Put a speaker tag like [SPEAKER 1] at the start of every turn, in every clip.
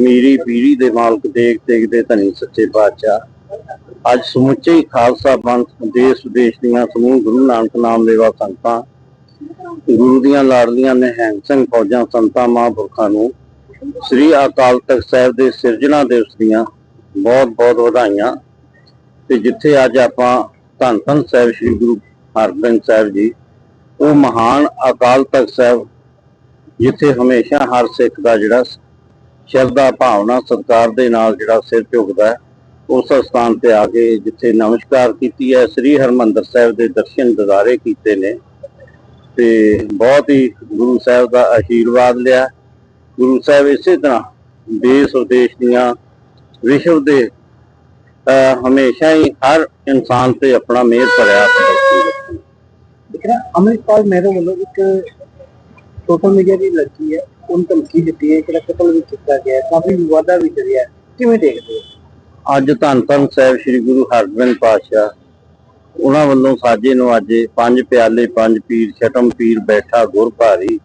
[SPEAKER 1] ਮੀਰੀ ਪੀਰੀ ਦੇ ਮਾਲਕ ਦੇਖ ਦੇਖਦੇ ਧਨੀ ਸੱਚੇ ਪਾਤਸ਼ਾਹ। ਅੱਜ ਸਮੁੱਚੇ ਹੀ ਖਾਲਸਾ ਪੰਥ ਦੇਸ਼ ਵਿਦੇਸ਼ ਦੀਆਂ ਸਮੂਹ ਗੁਰੂ ਨਾਨਕ ਨਾਮ ਲੈਵਾ ਸੰਤਾਂ, ਗੁਰੂ ਦੀਆਂ ਲਾਡਲੀਆਂ ਨਿਹੰਗ ਸਿੰਘ ਫੌਜਾਂ ਸੰਤਾਂ ਮਹਾਂਪੁਰਖਾਂ ਨੂੰ ਸ੍ਰੀ ਅਕਾਲ ਤਖਤ ਸਾਹਿਬ ਦੇ ਸਿਰਜਣਾ ਦਿਵਸ ਦੀਆਂ ਬਹੁਤ ਬਹੁਤ ਵਧਾਈਆਂ। ਤੇ ਜਿੱਥੇ ਅੱਜ ਆਪਾਂ ਧੰਨ ਧੰਨ ਸਾਹਿਬ ਸ੍ਰੀ ਗੁਰੂ ਹਰਗੋਬਿੰਦ ਸਾਹਿਬ ਜੀ, ਉਹ ਮਹਾਨ ਅਕਾਲ ਤਖਤ ਸਾਹਿਬ, ਜਿੱਥੇ ਹਮੇਸ਼ਾ ਹਰ ਸਿੱਖ ਦਾ ਜਿਹੜਾ ਸ਼ਰਧਾ ਭਾਵਨਾ ਸਤਿਕਾਰ ਦੇ ਨਾਲ ਜਿਹੜਾ ਸਿਰ ਝੁਕਦਾ ਉਸ ਸਥਾਨ ਤੇ ਆ ਕੇ ਜਿੱਥੇ ਨਮਸਕਾਰ ਕੀਤੀ ਹੈ, ਸ੍ਰੀ ਹਰਮੰਦਰ ਸਾਹਿਬ ਦੇ ਦਰਸ਼ਨ ਦਿਦਾਰੇ ਕੀਤੇ ਨੇ ਤੇ ਬਹੁਤ ਹੀ ਗੁਰੂ ਸਾਹਿਬ ਦਾ ਆਸ਼ੀਰਵਾਦ ਲਿਆ। ਗੁਰੂ ਸਾਹਿਬ ਇਸੇ ਤਰ੍ਹਾਂ ਦੇਸ਼ ਵਿਦੇਸ਼ ਦੀਆਂ, ਵਿਸ਼ਵ ਦੇ ਹਮੇਸ਼ਾ ਹੀ ਹਰ ਇਨਸਾਨ ਤੇ ਆਪਣਾ ਮਿਹਰ ਭਰਿਆ ਹੱਥ ਰੱਖੇ
[SPEAKER 2] ਅਮਰਿਤਪਾਲ ਮਹਿਰੋ ਵੱਲੋਂ ਇੱਕ ਸੋਸ਼ਲ ਮੀਡੀਆ ਦੀ ਲੜਕੀ ਹੈ। ਉਹਨੂੰ ਧਮਕੀ ਦਿੱਤੀ ਹੈ ਕਿ ਕਤਲ ਵੀ ਕੀਤਾ ਗਿਆ ਹੈ ਕਾਫੀ ਵਿਵਾਦਾ ਵੀ ਚੱਲਿਆ ਹੈ। ਕਿਵੇਂ ਦੇਖਦੇ ਹੋ?
[SPEAKER 1] ਅੱਜ ਧੰਨ ਧੰਨ ਸਾਹਿਬ ਸ੍ਰੀ ਗੁਰੂ ਹਰਗੋਬਿੰਦ ਪਾਤਸ਼ਾਹ ਉਹਨਾਂ ਵੱਲੋਂ ਸਾਜੇ ਨੂੰ ਅੱਜ ਪੰਜ ਪਿਆਲੇ ਪੰਜ ਪੀਰ ਛਟਮ ਪੀਰ ਬੈਠਾ ਗੁਰ ਭਾਰੀ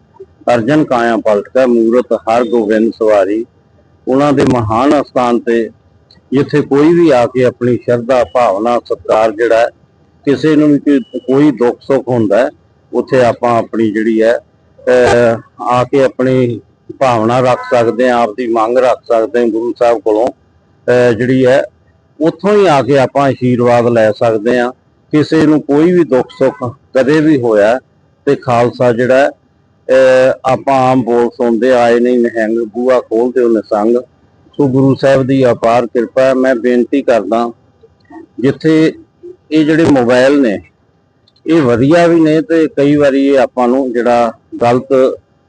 [SPEAKER 1] ਅਰਜਨ ਕਾਇਆ ਪਲਟਕਾ ਮੂਰਤ ਹਰ ਗੋਬਿੰਦ ਸਵਾਰੀ ਉਹਨਾਂ ਦੇ ਮਹਾਨ ਅਸਥਾਨ ਤੇ ਜਿੱਥੇ ਕੋਈ ਵੀ ਆ ਕੇ ਆਪਣੀ ਸ਼ਰਧਾ ਭਾਵਨਾ ਸਤਿਕਾਰ ਜਿਹੜਾ ਹੈ, ਕਿਸੇ ਨੂੰ ਵੀ ਕੋਈ- ਕੋਈ ਦੁੱਖ ਸੁੱਖ ਹੁੰਦਾ ਹੈ, ਉੱਥੇ ਆਪਾਂ ਆਪਣੀ ਜਿਹੜੀ ਹੈ ਆ ਕੇ ਆਪਣੀ ਭਾਵਨਾ ਰੱਖ ਸਕਦੇ ਹਾਂ, ਆਪਦੀ ਮੰਗ ਰੱਖ ਸਕਦੇ ਹਾਂ ਗੁਰੂ ਸਾਹਿਬ ਕੋਲੋਂ। ਅਹ ਜਿਹੜੀ ਹੈ, ਉੱਥੋਂ ਹੀ ਆ ਕੇ ਆਪਾਂ ਆਸ਼ੀਰਵਾਦ ਲੈ ਸਕਦੇ ਆ ਕਿਸੇ ਨੂੰ ਕੋਈ ਵੀ ਦੁੱਖ ਸੁੱਖ ਕਦੇ ਵੀ ਹੋਇਆ ਤੇ ਖਾਲਸਾ ਜਿਹੜਾ ਅਹ ਆਪਾਂ ਆਮ ਬੋਲ ਸੁਣਦੇ ਆਏ ਨਹੀਂ, ਨਿਹੰਗ ਬੂਆ ਖੋਲਦੇ ਉਹਨੇ ਸੰਗ ਸੋ ਗੁਰੂ ਸਾਹਿਬ ਦੀ ਅਪਾਰ ਕਿਰਪਾ ਮੈਂ ਬੇਨਤੀ ਕਰਦਾ, ਜਿੱਥੇ ਇਹ ਜਿਹੜੇ ਮੋਬਾਈਲ ਨੇ ਇਹ ਵਧੀਆ ਵੀ ਨੇ ਤੇ ਕਈ ਵਾਰੀ ਇਹ ਆਪਾਂ ਨੂੰ ਜਿਹੜਾ ਗਲਤ,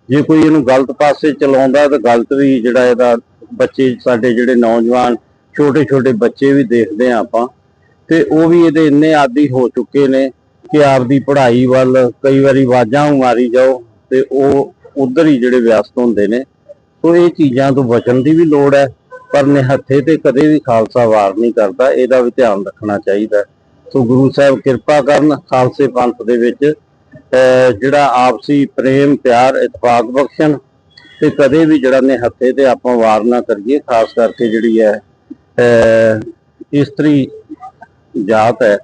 [SPEAKER 1] ਜੇ ਕੋਈ ਇਹਨੂੰ ਗਲਤ ਪਾਸੇ ਚਲਾਉਂਦਾ ਤਾਂ ਗਲਤ ਵੀ ਜਿਹੜਾ ਇਹਦਾ ਬੱਚੇ ਸਾਡੇ ਜਿਹੜੇ ਨੌਜਵਾਨ ਛੋਟੇ ਛੋਟੇ ਬੱਚੇ ਵੀ ਦੇਖਦੇ ਆ ਆਪਾਂ ਤੇ ਉਹ ਵੀ ਇਹਦੇ ਇੰਨੇ ਆਦੀ ਹੋ ਚੁੱਕੇ ਨੇ ਕਿ ਆਪਦੀ ਪੜ੍ਹਾਈ ਵੱਲ ਕਈ ਵਾਰੀ ਆਵਾਜ਼ਾਂ ਮਾਰੀ ਜਾਓ ਤੇ ਉਹ ਉਧਰ ਹੀ ਜਿਹੜੇ ਵਿਅਸਤ ਹੁੰਦੇ ਨੇ। ਸੋ ਇਹ ਚੀਜ਼ਾਂ ਤੋਂ ਬਚਣ ਦੀ ਵੀ ਲੋੜ ਹੈ, ਪਰ ਨਿਹੱਥੇ ਤੇ ਕਦੇ ਵੀ ਖਾਲਸਾ ਵਾਰ ਨਹੀਂ ਕਰਦਾ, ਇਹਦਾ ਵੀ ਧਿਆਨ ਰੱਖਣਾ ਚਾਹੀਦਾ। ਸੋ ਗੁਰੂ ਸਾਹਿਬ ਕਿਰਪਾ ਕਰਨ ਖਾਲਸੇ ਪੰਥ ਦੇ ਵਿੱਚ, ਅਹ, ਜਿਹੜਾ ਆਪਸੀ ਪ੍ਰੇਮ, ਪਿਆਰ, ਇਤਫਾਕ ਬਖਸ਼ਣ ਤੇ ਕਦੇ ਵੀ ਜਿਹੜਾ ਨਿਹੱਥੇ ਤੇ ਆਪਾਂ ਵਾਰ ਨਾ ਕਰੀਏ, ਖਾਸ ਕਰਕੇ ਜਿਹੜੀ ਹੈ, ਅਹ, ਇਸਤਰੀ ਜਾਤ ਹੈ।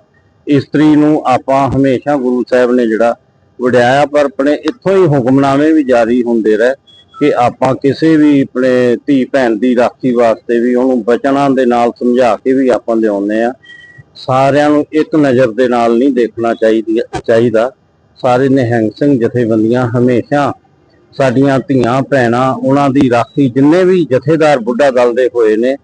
[SPEAKER 1] ਇਸਤਰੀ ਨੂੰ ਆਪਾਂ ਹਮੇਸ਼ਾ ਗੁਰੂ ਸਾਹਿਬ ਨੇ ਜਿਹੜਾ ਵਡਿਆਇਆ, ਪਰ ਆਪਣੇ ਇੱਥੋਂ ਹੀ ਹੁਕਮਨਾਮੇ ਵੀ ਜਾਰੀ ਹੁੰਦੇ ਰਹੇ ਕਿ ਆਪਾਂ ਕਿਸੇ ਵੀ ਆਪਣੇ ਧੀ ਭੈਣ ਦੀ ਰਾਖੀ ਵਾਸਤੇ ਵੀ ਉਹਨੂੰ ਬਚਨਾਂ ਦੇ ਨਾਲ ਸਮਝਾ ਕੇ ਵੀ ਆਪਾਂ ਲਿਆਉਂਦੇ ਆ ਸਾਰਿਆਂ ਨੂੰ ਇੱਕ ਨਜ਼ਰ ਦੇ ਨਾਲ ਨਹੀਂ ਦੇਖਣਾ ਚਾਹੀਦੀ ਚਾਹੀਦਾ। ਸਾਰੇ ਨਿਹੰਗ ਸਿੰਘ ਜਥੇਬੰਦੀਆਂ ਹਮੇਸ਼ਾ ਸਾਡੀਆਂ ਧੀਆਂ ਭੈਣਾਂ ਉਹਨਾਂ ਦੀ ਰਾਖੀ ਜਿੰਨੇ ਵੀ ਜਥੇਦਾਰ ਬੁੱਢਾ ਦਲ ਦੇ ਹੋਏ ਨੇ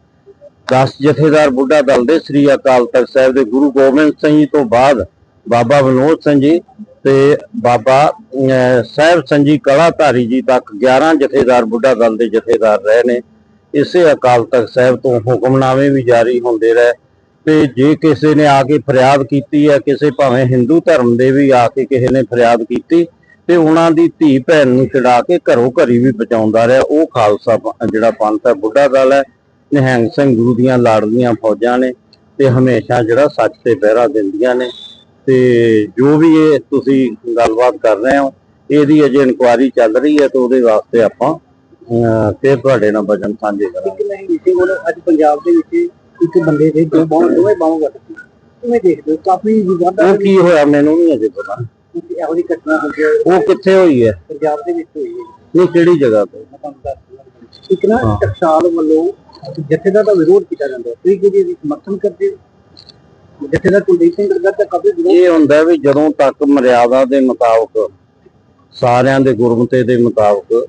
[SPEAKER 1] 10 ਜਥੇਦਾਰ ਬੁੱਢਾ ਦਲ ਦੇ ਸ੍ਰੀ ਅਕਾਲ ਤਖਤ ਸਾਹਿਬ ਦੇ ਗੁਰੂ ਗੋਬਿੰਦ ਸਿੰਘ ਜੀ ਤੋਂ ਬਾਅਦ ਬਾਬਾ ਵਿਨੋਦ ਸਿੰਘ ਜੀ ਤੇ ਬਾਬਾ ਅਹ, ਸਾਹਿਬ ਸਿੰਘ ਕਲਾਧਾਰੀ ਜੀ ਤੱਕ 11 ਜਥੇਦਾਰ ਬੁੱਢਾ ਦਲ ਦੇ ਜਥੇਦਾਰ ਰਹੇ ਨੇ। ਇਸੇ ਅਕਾਲ ਤਖਤ ਸਾਹਿਬ ਤੋਂ ਹੁਕਮਨਾਮੇ ਵੀ ਜਾਰੀ ਹੁੰਦੇ ਰਹੇ। ਤੇ ਜੇ ਕਿਸੇ ਨੇ ਆ ਕੇ ਫਰਿਆਦ ਕੀਤੀ ਹੈ ਕਿਸੇ ਭਾਵੇਂ ਹਿੰਦੂ ਧਰਮ ਦੇ ਵੀ ਆ ਕੇ ਕਿਸੇ ਨੇ ਫਰਿਆਦ ਕੀਤੀ ਤੇ ਉਹਨਾਂ ਦੀ ਧੀ ਭੈਣ ਨੂੰ ਛਡਾ ਕੇ ਘਰੋਂ ਘਰੀ ਵੀ ਬਚਾਉਂਦਾ ਰਿਹਾ। ਉਹ ਖਾਲਸਾ ਜਿਹੜਾ ਪੰਥ ਹੈ ਬੁੱਢਾ ਦਲ ਹੈ ਨਿਹੰਗ ਸਿੰਘ ਗੁਰੂ ਦੀਆਂ ਲਾੜਲੀਆਂ ਫੌਜਾਂ ਨੇ ਤੇ ਹਮੇਸ਼ਾ ਜਿਹੜਾ ਸੱਚ ਤੇ ਪਹਿਰਾ ਦਿੰਦੀਆਂ ਨੇ। ਤੇ ਜੋ ਵੀ ਇਹ ਤੁਸੀਂ ਗੱਲਬਾਤ ਕਰ ਰਹੇ ਹੋ ਇਹਦੀ ਅਜੇ ਇਨਕੁਆਰੀ ਚੱਲ ਰਹੀ ਹੈ ਤੇ ਉਹਦੇ ਵਾਸਤੇ ਆਪਾਂ ਅਹ, ਫਿਰ ਤੁਹਾਡੇ ਨਾਲ ਵਚਨ ਸਾਂਝੇ ਕਰਾਂਗੇ।
[SPEAKER 2] ਅੱਜ ਪੰਜਾਬ ਦੇ ਵਿੱਚ ਇੱਕ ਬੰਦੇ ਦੇ ਦੋ ਬਾਹਾਂ ਦੋਵੇਂ ਬਾਹਾਂ ਵੱਟ ਗਈਆਂ। ਕਿਵੇਂ ਦੇਖਦੇ ਹੋ ਕਾਫੀ ਵਿਵਾਦਾ
[SPEAKER 1] ਉਹ ਕੀ ਹੋਇਆ ਮੈਨੂੰ ਨਹੀਂ ਅਜੇ ਪਤਾ।
[SPEAKER 2] ਇਹੋ ਜਿਹੀ ਘਟਨਾ ਹੋਈ ਹੈ।
[SPEAKER 1] ਉਹ ਕਿੱਥੇ ਹੋਈ ਹੈ?
[SPEAKER 2] ਪੰਜਾਬ ਦੇ ਵਿੱਚ ਹੋਈ ਹੈ।
[SPEAKER 1] ਨਹੀਂ ਕਿਹੜੀ ਜਗ੍ਹਾ ਤੇ?
[SPEAKER 2] ਮੈਂ ਤੁਹਾਨੂੰ ਦੱਸ ਦਿੰਦਾ। ਇੱਕ ਨਾ
[SPEAKER 1] ਹਾਂ।
[SPEAKER 2] ਟਕਸਾਲ ਵੱਲੋਂ ਜਥੇਦਾਰ ਦਾ ਵਿਰੋਧ ਕੀਤਾ ਜਾਂਦਾ ਹੈ। ਤੁਸੀਂ ਕਿਹਦੀ ਸਮਰਥਨ ਕਰਦੇ ਹੋ? ਜਥੇਦਾਰ ਕੁਲਦੀਪ ਸਿੰਘ ਗਰਗ ਦਾ ਕਾਫੀ ਵਿਰੋਧ
[SPEAKER 1] ਇਹ ਹੁੰਦਾ ਵੀ ਜਦੋਂ ਤੱਕ ਮਰਿਆਦਾ ਦੇ ਮੁਤਾਬਕ ਸਾਰਿਆਂ ਦੇ ਗੁਰਮਤੇ ਦੇ ਮੁਤਾਬਕ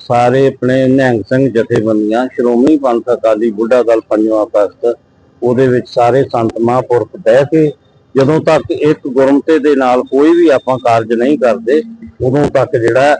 [SPEAKER 1] ਸਾਰੇ ਆਪਣੇ ਨਿਹੰਗ ਸਿੰਘ ਜਥੇਬੰਦੀਆਂ, ਸ਼੍ਰੋਮਣੀ ਪੰਥ ਅਕਾਲੀ ਬੁੱਢਾ ਦਲ ਪੰਜਵਾਂ ਤਖਤ ਉਹਦੇ ਵਿੱਚ ਸਾਰੇ ਸੰਤ ਮਹਾਂਪੁਰਖ ਬਹਿ ਕੇ ਜਦੋਂ ਤੱਕ ਇੱਕ ਗੁਰਮਤੇ ਦੇ ਨਾਲ ਕੋਈ ਵੀ ਆਪਾਂ ਕਾਰਜ ਨਹੀਂ ਕਰਦੇ, ਉਦੋਂ ਤੱਕ ਜਿਹੜਾ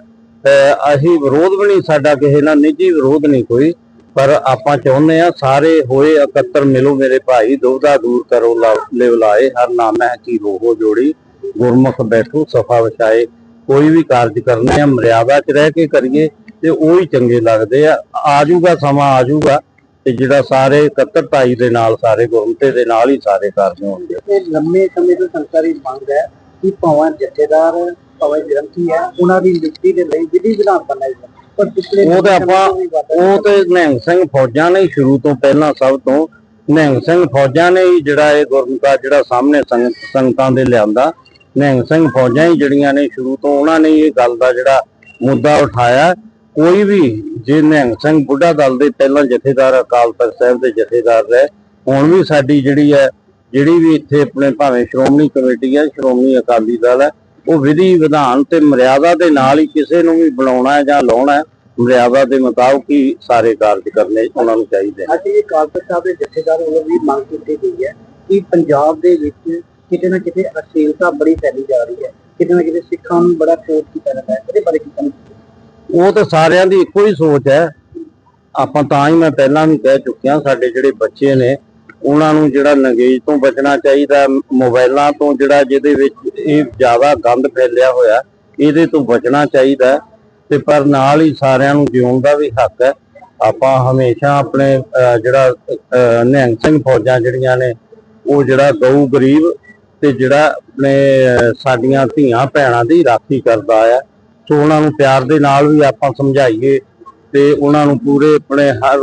[SPEAKER 1] ਅਸੀਂ ਵਿਰੋਧ ਵੀ ਨਹੀਂ, ਸਾਡਾ ਕਿਸੇ ਨਾਲ ਨਿੱਜੀ ਵਿਰੋਧ ਨਹੀਂ ਕੋਈ, ਪਰ ਆਪਾਂ ਚਾਹੁੰਦੇ ਆ ਸਾਰੇ ਹੋਏ ਇਕੱਤਰ ਮਿਲੋ ਮੇਰੇ ਭਾਈ ਦੁਬਦਾ ਦੂਰ ਕਰੋ ਲਿਵਲਾਏ ਹਰ ਨਾਮੈ ਕੀ ਰੋਹੋ ਜੋੜੀ, ਗੁਰਮੁਖ ਬੈਠੋ, ਸਫਾ ਵਿਛਾਏ, ਕੋਈ ਵੀ ਕਾਰਜ ਕਰਨੇ ਆ, ਮਰਿਆਦਾ 'ਚ ਰਹਿ ਕੇ ਕਰੀਏ ਤੇ ਉਹ ਹੀ ਚੰਗੇ ਲੱਗਦੇ ਆ। ਆਜੂਗਾ ਸਮਾਂ ਆਜੂਗਾ ਤੇ ਜਿਹੜਾ ਸਾਰੇ ਇਕੱਤਰਤਾਈ ਦੇ ਨਾਲ ਸਾਰੇ ਗੁਰਮਤੇ ਦੇ ਨਾਲ ਹੀ ਸਾਰੇ ਕਾਰਜ ਹੋਣਗੇ।
[SPEAKER 2] ਇਹ ਲੰਮੇ ਸਮੇਂ ਤੋਂ ਸੰਸਾਰੀ ਮੰਗ ਹੈ ਕਿ ਭਾਵੇਂ ਜਥੇਦਾਰ ਭਾਵੇਂ ਗ੍ਰੰਥੀ ਹੈ ਉਹਨਾਂ ਦੀ ਨਿਯੁਕਤੀ ਦੇ ਲਈ ਵਿਧੀ ਵਿਧਾਨ ਬਣਾਈ ਜਾਵੇ ਪਰ ਪਿਛਲੇ
[SPEAKER 1] ਉਹ ਤੇ ਆਪਾਂ ਉਹ ਤੇ ਨਿਹੰਗ ਸਿੰਘ ਫੌਜਾਂ ਨੇ ਸ਼ੁਰੂ ਤੋਂ ਪਹਿਲਾਂ ਸਭ ਤੋਂ ਨਿਹੰਗ ਸਿੰਘ ਫੌਜਾਂ ਨੇ ਹੀ ਜਿਹੜਾ ਇਹ ਗੁਰਮਤਾ ਜਿਹੜਾ ਸਾਹਮਣੇ ਸੰਗ- ਸੰਗਤਾਂ ਦੇ ਲਿਆਂਦਾ। ਨਿਹੰਗ ਸਿੰਘ ਫੌਜਾਂ ਹੀ ਜਿਹੜੀਆਂ ਨੇ ਸ਼ੁਰੂ ਤੋਂ ਉਹਨਾਂ ਨੇ ਇਹ ਗੱਲ ਦਾ ਜਿਹੜਾ ਮੁੱਦਾ ਉਠਾਇਆ। ਕੋਈ ਵੀ ਜੇ ਨਿਹੰਗ ਸਿੰਘ ਬੁੱਢਾ ਦਲ ਦੇ ਪਹਿਲਾਂ ਜਥੇਦਾਰ, ਅਕਾਲ ਤਖਤ ਸਾਹਿਬ ਦੇ ਜਥੇਦਾਰ ਰਹੇ, ਹੁਣ ਵੀ ਸਾਡੀ ਜਿਹੜੀ ਹੈ, ਜਿਹੜੀ ਵੀ ਇੱਥੇ ਆਪਣੇ ਭਾਵੇਂ ਸ਼੍ਰੋਮਣੀ ਕਮੇਟੀ ਹੈ, ਸ਼੍ਰੋਮਣੀ ਅਕਾਲੀ ਦਲ ਹੈ, ਉਹ ਵਿਧੀ ਵਿਧਾਨ ਤੇ ਮਰਿਆਦਾ ਦੇ ਨਾਲ ਹੀ ਕਿਸੇ ਨੂੰ ਵੀ ਬਣਾਉਣਾ ਹੈ ਜਾਂ ਲਾਉਣਾ ਹੈ, ਮਰਿਆਦਾ ਦੇ ਮੁਤਾਬਕ ਹੀ ਸਾਰੇ ਕਾਰਜ ਕਰਨੇ ਉਹਨਾਂ ਨੂੰ ਚਾਹੀਦੇ ਨੇ।
[SPEAKER 2] ਅੱਜ ਇਹ ਕਾਲਪਤ ਸਾਹਿਬ ਦੇ ਜਥੇਦਾਰ ਵੱਲੋਂ ਵੀ ਮੰਗ ਕੀਤੀ ਗਈ ਹੈ ਕਿ ਪੰਜਾਬ ਦੇ ਵਿੱਚ ਕਿਤੇ ਨਾ ਕਿਤੇ ਅਸ਼ੀਲਤਾ ਬੜੀ ਫੈਲੀ ਜਾ ਰਹੀ ਹੈ, ਕਿਤੇ ਨਾ ਕਿਤੇ ਸਿੱਖਾਂ ਨੂੰ ਬੜਾ ਕੋਟ ਕੀਤਾ ਜਾਂਦਾ ਹੈ। ਇਹਦੇ ਬਾਰੇ ਕੀ ਕਹਿਣਾ
[SPEAKER 1] ਉਹ ਤਾਂ ਸਾਰਿਆਂ ਦੀ ਇੱਕੋ ਹੀ ਸੋਚ ਹੈ। ਆਪਾਂ ਤਾਂ ਹੀ ਮੈਂ ਪਹਿਲਾਂ ਵੀ ਕਹਿ ਚੁੱਕਿਆ ਸਾਡੇ ਜਿਹੜੇ ਬੱਚੇ ਨੇ ਉਹਨਾਂ ਨੂੰ ਜਿਹੜਾ ਨੰਗੇਜ ਤੋਂ ਬਚਣਾ ਚਾਹੀਦਾ ਮੋਬਾਈਲਾਂ ਤੋਂ ਜਿਹੜਾ ਜਿਹਦੇ ਵਿੱਚ ਇਹ ਜ਼ਿਆਦਾ ਗੰਦ ਫੈਲਿਆ ਹੋਇਆ ਇਹਦੇ ਤੋਂ ਬਚਣਾ ਚਾਹੀਦਾ। ਤੇ ਪਰ ਨਾਲ ਹੀ ਸਾਰਿਆਂ ਨੂੰ ਜਿਉਣ ਦਾ ਵੀ ਹੱਕ ਹੈ। ਆਪਾਂ ਹਮੇਸ਼ਾ ਆਪਣੇ ਅਹ, ਜਿਹੜਾ ਨਿਹੰਗ ਸਿੰਘ ਫੌਜਾਂ ਜਿਹੜੀਆਂ ਨੇ ਉਹ ਜਿਹੜਾ ਗਊ ਗਰੀਬ ਤੇ ਜਿਹੜਾ ਆਪਣੇ ਸਾਡੀਆਂ ਧੀਆਂ ਭੈਣਾਂ ਦੀ ਰਾਖੀ ਕਰਦਾ ਆ। ਸੋ ਉਹਨਾਂ ਨੂੰ ਪਿਆਰ ਦੇ ਨਾਲ ਵੀ ਆਪਾਂ ਸਮਝਾਈਏ ਤੇ ਉਹਨਾਂ ਨੂੰ ਪੂਰੇ ਆਪਣੇ ਹਰ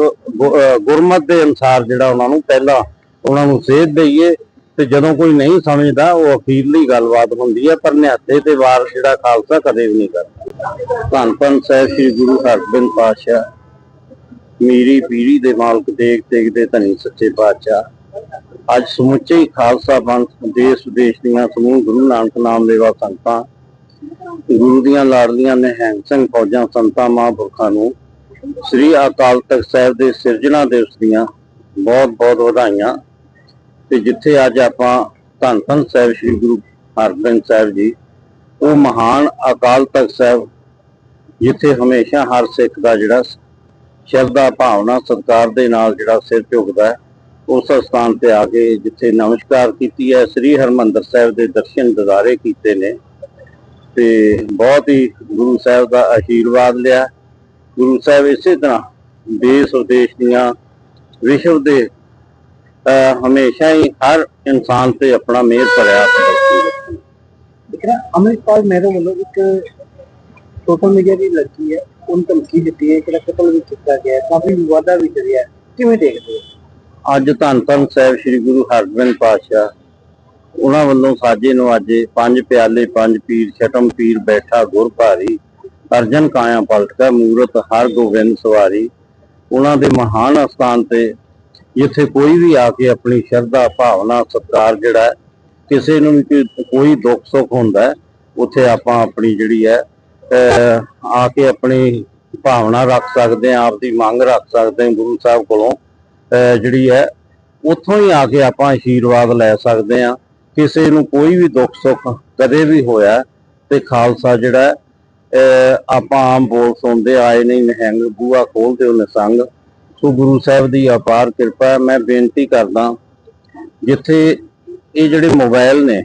[SPEAKER 1] ਗੁਰਮਤ ਦੇ ਅਨੁਸਾਰ ਜਿਹੜਾ ਉਹਨਾਂ ਨੂੰ ਪਹਿਲਾਂ ਉਹਨਾਂ ਨੂੰ ਸੇਧ ਦਈਏ ਤੇ ਜਦੋਂ ਕੋਈ ਨਹੀਂ ਸਮਝਦਾ ਉਹ ਅਖੀਰਲੀ ਗੱਲਬਾਤ ਹੁੰਦੀ ਹੈ, ਪਰ ਨਿਹੱਥੇ ਤੇ ਵਾਰ ਜਿਹੜਾ ਖਾਲਸਾ ਕਦੇ ਵੀ ਨਹੀਂ ਕਰਦਾ। ਧੰਨ ਧੰਨ ਸਾਹਿਬ ਸ੍ਰੀ ਗੁਰੂ ਹਰਗੋਬਿੰਦ ਪਾਤਸ਼ਾਹ, ਮੀਰੀ ਪੀਰੀ ਦੇ ਮਾਲਕ ਦੇਖ ਦੇਖ ਦੇ ਧਨੀ ਸੱਚੇ ਪਾਤਸ਼ਾਹ, ਅੱਜ ਸਮੁੱਚੇ ਖਾਲਸਾ ਪੰਥ ਦੇਸ਼ ਵਿਦੇਸ਼ ਦੀਆਂ ਸਮੂਹ ਗੁਰੂ ਨਾਨਕ ਨਾਮ ਲੈਵਾ ਸੰਗਤਾਂ ਗੁਰੂ ਦੀਆਂ ਲਾੜਲੀਆਂ ਨਿਹੰਗ ਸਿੰਘ ਫੌਜਾਂ, ਸੰਤਾਂ, ਮਹਾਂਪੁਰਖਾਂ ਨੂੰ ਸ੍ਰੀ ਅਕਾਲ ਤਖਤ ਸਾਹਿਬ ਦੇ ਸਿਰਜਣਾ ਦਿਵਸ ਦੀਆਂ ਬਹੁਤ ਬਹੁਤ ਵਧਾਈਆਂ। ਤੇ ਜਿੱਥੇ ਅੱਜ ਆਪਾਂ ਧੰਨ ਧੰਨ ਸਾਹਿਬ ਸ੍ਰੀ ਗੁਰੂ ਹਰਗੋਬਿੰਦ ਸਾਹਿਬ ਜੀ, ਉਹ ਮਹਾਨ ਅਕਾਲ ਤਖਤ ਸਾਹਿਬ, ਜਿੱਥੇ ਹਮੇਸ਼ਾ ਹਰ ਸਿੱਖ ਦਾ ਜਿਹੜਾ ਸ਼ਰਧਾ ਭਾਵਨਾ, ਸਤਿਕਾਰ ਦੇ ਨਾਲ ਜਿਹੜਾ ਸਿਰ ਝੁਕਦਾ ਹੈ, ਉਸ ਸਥਾਨ ਤੇ ਆ ਕੇ ਜਿੱਥੇ ਨਮਸਕਾਰ ਕੀਤੀ ਹੈ, ਸ੍ਰੀ ਹਰਮੰਦਰ ਸਾਹਿਬ ਦੇ ਦਰਸ਼ਨ ਦਿਦਾਰੇ ਕੀਤੇ ਨੇ। ਤੇ ਬਹੁਤ ਹੀ ਗੁਰੂ ਸਾਹਿਬ ਦਾ ਆਸ਼ੀਰਵਾਦ ਲਿਆ। ਗੁਰੂ ਸਾਹਿਬ ਇਸੇ ਤਰ੍ਹਾਂ ਦੇਸ਼ ਵਿਦੇਸ਼ ਦੀਆਂ ਵਿਸ਼ਵ ਦੇ ਹਮੇਸ਼ਾ ਹੀ ਹਰ ਇਨਸਾਨ ਤੇ ਆਪਣਾ ਮਿਹਰ ਭਰਿਆ ਹੱਥ ਰੱਖੇਗਾ।
[SPEAKER 2] ਇੱਕ ਨਾ ਅਮਰਿਤਪਾਲ ਮਹਿਰੋ ਵੱਲੋਂ ਇੱਕ ਸੋਸ਼ਲ ਮੀਡੀਆ ਦੀ ਲੜਕੀ ਹੈ ਉਹਨੂੰ ਧਮਕੀ ਦਿੱਤੀ ਹੈ ਕਿ ਕਤਲ ਵੀ ਕੀਤਾ ਗਿਆ ਕਾਫੀ ਵਿਵਾਦਾ ਵੀ ਚੱਲਿਆ ਕਿਵੇਂ ਦੇਖਦੇ ਹੋ?
[SPEAKER 1] ਅੱਜ ਧੰਨ ਧੰਨ ਸਾਹਿਬ ਸ੍ਰੀ ਗੁਰੂ ਹਰਗੋਬਿੰਦ ਪਾਤਸ਼ਾਹ ਉਹਨਾਂ ਵੱਲੋਂ ਸਾਜੇ ਨੂੰ ਅੱਜ ਪੰਜ ਪਿਆਲੇ, ਪੰਜ ਪੀਰ, ਛਟਮ ਪੀਰ ਬੈਠਾ ਗੁਰ ਭਾਰੀ, ਅਰਜਨ ਕਾਇਆ ਪਲਟਕਾ, ਮੂਰਤ ਹਰ ਗੋਬਿੰਦ ਸਵਾਰੀ। ਉਹਨਾਂ ਦੇ ਮਹਾਨ ਅਸਥਾਨ ਤੇ ਜਿੱਥੇ ਕੋਈ ਵੀ ਆ ਕੇ ਆਪਣੀ ਸ਼ਰਧਾ, ਭਾਵਨਾ, ਸਤਿਕਾਰ ਜਿਹੜਾ ਕਿਸੇ ਨੂੰ ਵੀ ਕੋਈ- ਦੁੱਖ ਸੁੱਖ ਹੁੰਦਾ ਉੱਥੇ ਆਪਾਂ ਆਪਣੀ ਜਿਹੜੀ ਹੈ ਆ ਕੇ ਆਪਣੀ ਭਾਵਨਾ ਰੱਖ ਸਕਦੇ ਹਾਂ, ਆਪਦੀ ਮੰਗ ਰੱਖ ਸਕਦੇ ਹਾਂ ਗੁਰੂ ਸਾਹਿਬ ਕੋਲੋਂ, ਅਹ, ਜਿਹੜੀ ਹੈ, ਉੱਥੋਂ ਹੀ ਆ ਕੇ ਆਪਾਂ ਆਸ਼ੀਰਵਾਦ ਲੈ ਸਕਦੇ ਆ ਕਿਸੇ ਨੂੰ ਕੋਈ ਵੀ ਦੁੱਖ ਸੁੱਖ ਕਦੇ ਵੀ ਹੋਇਆ ਤੇ ਖਾਲਸਾ ਜਿਹੜਾ ਅਹ ਆਪਾਂ ਆਮ ਬੋਲ ਸੁਣਦੇ, ਆਏ ਨਹੀਂ ਨਿਹੰਗ ਬੂਆ ਖੋਲਦੇ ਉਹ ਨਿਸੰਗ। ਸੋ ਗੁਰੂ ਸਾਹਿਬ ਦੀ ਅਪਾਰ ਕਿਰਪਾ ਮੈਂ ਬੇਨਤੀ ਕਰਦਾ ਜਿੱਥੇ ਇਹ ਜਿਹੜੇ ਮੋਬਾਈਲ ਨੇ,